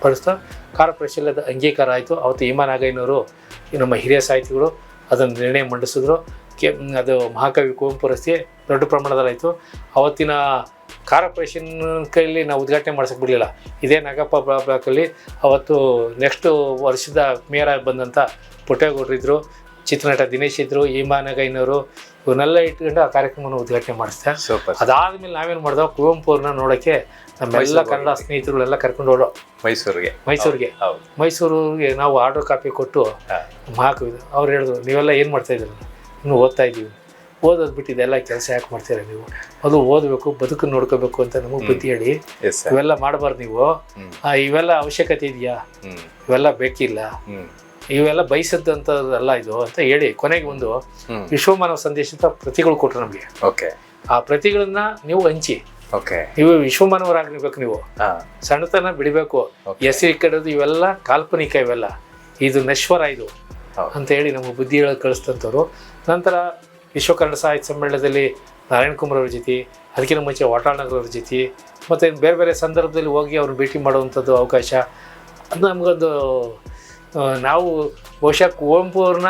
ಪಡಿಸ್ತಾ ಕಾರ್ಪೊರೇಷನ್ ಅದು ಅಂಗೀಕಾರ ಆಯಿತು. ಅವತ್ತು ಇಮಾ ನಾಗಯ್ಯನವರು ನಮ್ಮ ಹಿರಿಯ ಸಾಹಿತಿಗಳು ಅದನ್ನು ನಿರ್ಣಯ ಮಂಡಿಸಿದ್ರು. ಕೆ, ಅದು ಮಹಾಕವಿ ಕುವೆಂಪು ರಸ್ತೆ ದೊಡ್ಡ ಪ್ರಮಾಣದಲ್ಲಾಯಿತು. ಅವತ್ತಿನ ಕಾರ್ಪೊರೇಷನ್ ಕೈಯಲ್ಲಿ ನಾವು ಉದ್ಘಾಟನೆ ಮಾಡ್ಸಕ್ಕೆ ಬಿಡಲಿಲ್ಲ. ಇದೇ ನಾಗಪ್ಪ ಬ್ಲಾ- ಬ್ಲಾಕಲ್ಲಿ ಅವತ್ತು ನೆಕ್ಸ್ಟು ವರ್ಷದ ಮೇಯರ್ ಆಗಿ ಬಂದಂಥ ಪುಟ್ಟೇಗೌಡರು ಇದ್ದರು ಚಿತ್ರನಟ ದಿನೇಶ್ ಇದ್ದರು ಈಮಾ ನಾಗಯ್ಯನವರು ಇವನ್ನೆಲ್ಲ ಇಟ್ಕೊಂಡು ಆ ಕಾರ್ಯಕ್ರಮವನ್ನು ಉದ್ಘಾಟನೆ ಮಾಡಿಸ್ದೆ. ಸೂಪರ್ ಅದಾದ್ಮೇಲೆ ನಾವೇನು ಮಾಡ್ದೋ ಕುವೆಂಪು ಅವ್ರನ್ನ ನೋಡೋಕ್ಕೆ ನಮ್ಮೆಲ್ಲ ಕನ್ನಡ ಕನ್ನಡ ಸ್ನೇಹಿತರುಗಳೆಲ್ಲ ಕರ್ಕೊಂಡು ಹೋಗೋ ಮೈಸೂರಿಗೆ. ಮೈಸೂರಿಗೆ. ಮೈಸೂರಿಗೆ ನಾವು ಆರ್ಡರ್ ಕಾಪಿ ಕೊಟ್ಟು ಹಾಕಿದ್ವಿ ಅವ್ರು ಹೇಳಿದ್ರು ನೀವೆಲ್ಲ ಏನು ಮಾಡ್ತಾ ಇದ್ದೀರ? ಇನ್ನು ಓದ್ತಾ ಇದ್ದೀವಿ. ಓದೋದು ಬಿಟ್ಟು ಎಲ್ಲ ಕೆಲಸ ಯಾಕೆ ಮಾಡ್ತೀರಾ ನೀವು? ಅದು ಓದಬೇಕು ಬದುಕು ನೋಡ್ಕೋಬೇಕು ಅಂತ ನಮಗೆ ಬುದ್ಧಿ ಹೇಳಿ. ಇವೆಲ್ಲ ಮಾಡಬಾರ್ದು ನೀವು. ಇವೆಲ್ಲ ಅವಶ್ಯಕತೆ ಇದೆಯಾ? ಇವೆಲ್ಲ ಬೇಕಿಲ್ಲ? ಇವೆಲ್ಲ ಬಯಸದಂತದಲ್ಲ ಇದು ಅಂತ ಹೇಳಿ ಕೊನೆಗೆ ಒಂದು ವಿಶ್ವಮಾನವ ಸಂದೇಶದ ಪ್ರತಿಗಳು ಕೊಟ್ಟರು ನಮಗೆ. ಓಕೆ. ಆ ಪ್ರತಿಗಳನ್ನ ನೀವು ಹಂಚಿ. ಓಕೆ. ನೀವು ವಿಶ್ವಮಾನವರಾಗಿರ್ಬೇಕು ನೀವು. ಸಣ್ಣತನ ಬಿಡಬೇಕು. ಹೆಸರಿ ಕಡೋದು ಇವೆಲ್ಲ ಕಾಲ್ಪನಿಕ ಇವೆಲ್ಲ. ಇದು ನಶ್ವರ ಇದು ಅಂತ ಹೇಳಿ ನಮಗೆ ಬುದ್ಧಿ ಹೇಳಿ ಕಳಿಸ್ತಂಥವ್ರು. ನಂತರ ವಿಶ್ವಕರ್ಣ ಸಾಹಿತ್ಯ ಸಮ್ಮೇಳನದಲ್ಲಿ ನಾರಾಯಣ ಕುಮಾರ್ ಅವ್ರ ಜೊತೆ ಅದಕ್ಕಿಂತ ಮುಂಚೆ ವಾಟಾಳ್ನಗರ್ ಅವ್ರ ಜೊತೆ ಮತ್ತು ಬೇರೆ ಬೇರೆ ಸಂದರ್ಭದಲ್ಲಿ ಹೋಗಿ ಅವ್ರನ್ನ ಭೇಟಿ ಮಾಡುವಂಥದ್ದು ಅವಕಾಶ. ಅದು ನಮಗೊಂದು ನಾವು ಬಹುಶಃ ಕುವೆಂಪು ಅವ್ರನ್ನ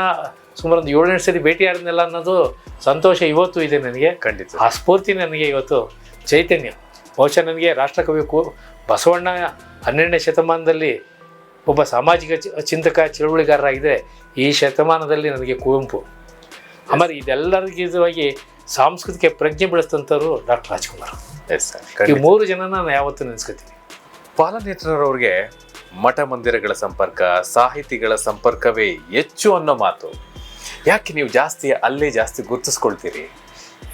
ಸುಮಾರು ಒಂದು ಏಳೆಂಟು ಸರಿ ಭೇಟಿ ಆಡಿದ್ನಲ್ಲ ಅನ್ನೋದು ಸಂತೋಷ ಇವತ್ತು ಇದೆ ನನಗೆ. ಖಂಡಿತ. ಆ ಸ್ಫೂರ್ತಿ ನನಗೆ ಇವತ್ತು. ಚೈತನ್ಯ. ಬಹುಶಃ ನನಗೆ ರಾಷ್ಟ್ರಕವಿ ಕು ಬಸವಣ್ಣ ಹನ್ನೆರಡನೇ ಶತಮಾನದಲ್ಲಿ ಒಬ್ಬ ಸಾಮಾಜಿಕ ಚಿಂತಕ ಚಳುವಳಿಗಾರರಾಗಿದೆ ಈ ಶತಮಾನದಲ್ಲಿ ನನಗೆ ಕುವೆಂಪು. ಆಮೇಲೆ ಇದೆಲ್ಲರಿಗಿದವಾಗಿ ಸಾಂಸ್ಕೃತಿಕ ಪ್ರಜ್ಞೆ ಬೆಳೆಸಿದಂಥವ್ರು ಡಾಕ್ಟರ್ ರಾಜ್ಕುಮಾರ್. Yes sir. ಈ ಮೂರು ಜನನ ನಾನು ಯಾವತ್ತೂ ನೆನೆಸ್ಕೊತೀನಿ. ಪಾಲನೇತ್ರರವ್ರಿಗೆ ಮಠ ಮಂದಿರಗಳ ಸಂಪರ್ಕ ಸಾಹಿತಿಗಳ ಸಂಪರ್ಕವೇ ಹೆಚ್ಚು ಅನ್ನೋ ಮಾತು. ಯಾಕೆ ನೀವು ಜಾಸ್ತಿ ಅಲ್ಲೇ ಜಾಸ್ತಿ ಗುರುತಿಸ್ಕೊಳ್ತೀರಿ?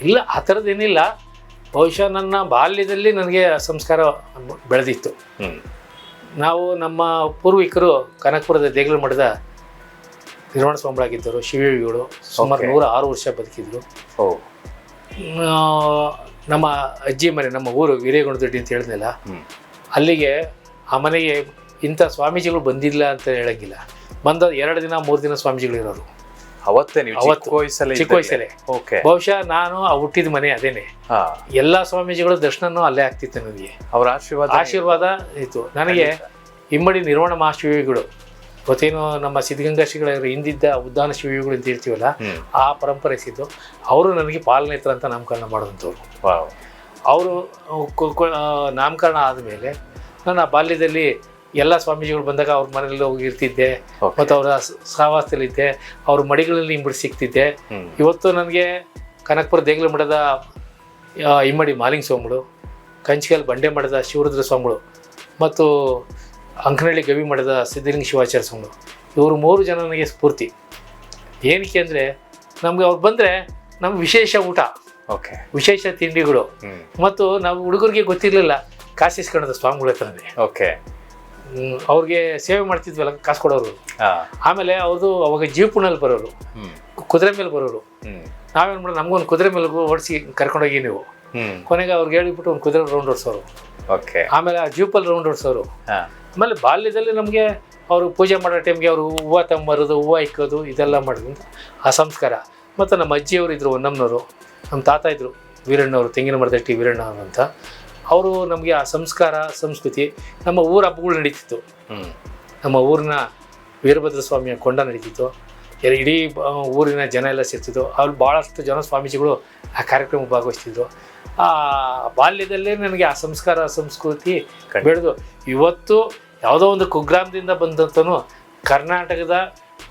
ಇಲ್ಲ ಆ ಥರದ್ದೇನಿಲ್ಲ. ಬಹುಶಃ ನನ್ನ ಬಾಲ್ಯದಲ್ಲಿ ನನಗೆ ಸಂಸ್ಕಾರ ಬೆಳೆದಿತ್ತು. ನಾವು ನಮ್ಮ ಪೂರ್ವಿಕರು ಕನಕಪುರದ ದೇಗುಲ ಮಠದ ನಿರ್ಮಾಣ ಸ್ವಾಮಿಗಳಾಗಿದ್ದರು. ಶಿವಯೋಗಿಗಳು ಸುಮಾರು. ನೂರ ಆರು ವರ್ಷ ಬದುಕಿದ್ರು. ನಮ್ಮ ಅಜ್ಜಿ ಮನೆ ನಮ್ಮ ಊರು ವೀರೇಗುಣದೊಡ್ಡಿ ಅಂತ ಹೇಳಿದ್ನಲ್ಲ ಅಲ್ಲಿಗೆ ಆ ಮನೆಗೆ ಇಂಥ ಸ್ವಾಮೀಜಿಗಳು ಬಂದಿಲ್ಲ ಅಂತ ಹೇಳಂಗಿಲ್ಲ. ಬಂದ ಎರಡು ದಿನ ಮೂರು ದಿನ ಸ್ವಾಮೀಜಿಗಳು ಇರೋರು. ಅವತ್ತೇ ನೀವು ಅವತ್ತು. ಚಿಕ್ಕ ವಯಸ್ಸಲ್ಲೇ. ಓಕೆ ಬಹುಶಃ ನಾನು ಆ ಹುಟ್ಟಿದ ಮನೆ ಅದೇನೆ. ಎಲ್ಲ ಸ್ವಾಮೀಜಿಗಳು ದರ್ಶನನೂ ಅಲ್ಲೇ ಆಗ್ತಿತ್ತು ನನಗೆ. ಅವರ ಆಶೀರ್ವಾದ? ಆಶೀರ್ವಾದ ಇತ್ತು. ನನಗೆ ಇಮ್ಮಡಿ ನಿರ್ವಹಣ ಮಹಾಶಿವಿಗಳು ಗೊತ್ತೇನು ನಮ್ಮ ಸಿದ್ಧಗಂಗಾ ಶ್ರೀಗಳ ಹಿಂದಿದ್ದ ಉದ್ದಾನ ಶಿವಿಗಳು ಅಂತ ಹೇಳ್ತೀವಲ್ಲ ಆ ಪರಂಪರೆ ಸಿದ್ದು ಅವರು ನನಗೆ ಪಾಲನೇತ್ರ ಅಂತ ನಾಮಕರಣ ಮಾಡುವಂಥವ್ರು. ಅವರು ನಾಮಕರಣ ಆದಮೇಲೆ ನಾನು ಆ ಬಾಲ್ಯದಲ್ಲಿ ಎಲ್ಲ ಸ್ವಾಮೀಜಿಗಳು ಬಂದಾಗ ಅವ್ರ ಮನೇಲಿ ಹೋಗಿ ಇರ್ತಿದ್ದೆ. ಓಕೆ ಮತ್ತು ಅವರ ಸಹವಾಸದಲ್ಲಿದ್ದೆ. ಅವ್ರ ಮಡಿಗಳಲ್ಲಿ ಇಂಬಿಡಿ ಸಿಗ್ತಿದ್ದೆ. ಇವತ್ತು ನನಗೆ ಕನಕಪುರ ದೇಗುಲ ಮಠದ ಇಮ್ಮಡಿ ಮಾಲಿಂಗ ಸ್ವಾಮಿಗಳು ಕಂಚಿಕಲ್ ಬಂಡೆ ಮಠದ ಶಿವರುದ್ರ ಸ್ವಾಮಿಗಳು ಮತ್ತು ಅಂಕನಹಳ್ಳಿ ಗವಿ ಮಠದ ಸಿದ್ಧಲಿಂಗ ಶಿವಾಚಾರ್ಯ ಸ್ವಾಮಿಗಳು. ಇವರು ಮೂರು ಜನ ನನಗೆ ಸ್ಫೂರ್ತಿ. ಏನಕ್ಕೆ ಅಂದರೆ ನಮಗೆ ಅವ್ರು ಬಂದರೆ ನಮ್ಮ ವಿಶೇಷ ಊಟ. ಓಕೆ ವಿಶೇಷ ತಿಂಡಿಗಳು. ಮತ್ತು ನಾವು ಹುಡುಗರಿಗೆ ಗೊತ್ತಿರಲಿಲ್ಲ ಕಾಸಿಸ್ಕೊಳ್ಳೋದು ಸ್ವಾಮಿಗಳ ಹತ್ರನೇ ಓಕೆ ಅವ್ರಿಗೆ ಸೇವೆ ಮಾಡ್ತಿದ್ವಲ್ಲ ಕಾಸು ಕೊಡೋರು. ಆಮೇಲೆ ಅವ್ರದ್ದು ಅವಾಗ ಜೀಪುನಲ್ಲಿ ಬರೋರು. ಕುದುರೆ ಮೇಲೆ ಬರೋರು. ನಾವೇನು ಮಾಡೋದು ನಮಗೊಂದು ಕುದುರೆ ಮೇಲೆ ಓಡಿಸಿ ಕರ್ಕೊಂಡೋಗಿ ನೀವು. ಕೊನೆಗೆ ಅವ್ರಿಗೆ ಹೇಳಿಬಿಟ್ಟು ಒಂದು ಕುದುರೆ ರೌಂಡ್ ಓಡಿಸೋರು. ಓಕೆ ಆಮೇಲೆ ಆ ಜೀಪಲ್ಲಿ ರೌಂಡ್ ಓಡಿಸೋರು. ಆಮೇಲೆ ಬಾಲ್ಯದಲ್ಲಿ ನಮಗೆ ಅವರು ಪೂಜೆ ಮಾಡೋ ಟೈಮ್ಗೆ ಅವರು ಹೂವು ತಂಬರೋದು ಹೂವು ಇಕ್ಕೋದು ಇದೆಲ್ಲ ಮಾಡೋದು ಆ ಸಂಸ್ಕಾರ. ಮತ್ತು ನಮ್ಮ ಅಜ್ಜಿಯವರು ಇದ್ದರು ಹೊನ್ನಮ್ಮನವರು ನಮ್ಮ ತಾತ ಇದ್ದರು ವೀರಣ್ಣವರು ತೆಂಗಿನ ಮರದಟ್ಟಿ ವೀರಣ್ಣ ಅಂತ. ಅವರು ನಮಗೆ ಆ ಸಂಸ್ಕಾರ ಸಂಸ್ಕೃತಿ ನಮ್ಮ ಊರ ಹಬ್ಬಗಳು ನಡೀತಿತ್ತು. ನಮ್ಮ ಊರಿನ ವೀರಭದ್ರ ಸ್ವಾಮಿಯ ಕೊಂಡ ನಡೀತಿತ್ತು. ಇಡೀ ಊರಿನ ಜನ ಎಲ್ಲ ಸೇರ್ತಿದ್ರು ಅಲ್ಲಿ ಭಾಳಷ್ಟು ಜನ ಸ್ವಾಮೀಜಿಗಳು ಆ ಕಾರ್ಯಕ್ರಮ ಭಾಗವಹಿಸ್ತಿದ್ರು. ಆ ಬಾಲ್ಯದಲ್ಲೇ ನನಗೆ ಆ ಸಂಸ್ಕಾರ ಸಂಸ್ಕೃತಿ. ಬೆಳೆದು ಇವತ್ತು ಯಾವುದೋ ಒಂದು ಕುಗ್ರಾಮದಿಂದ ಬಂದಂತನು ಕರ್ನಾಟಕದ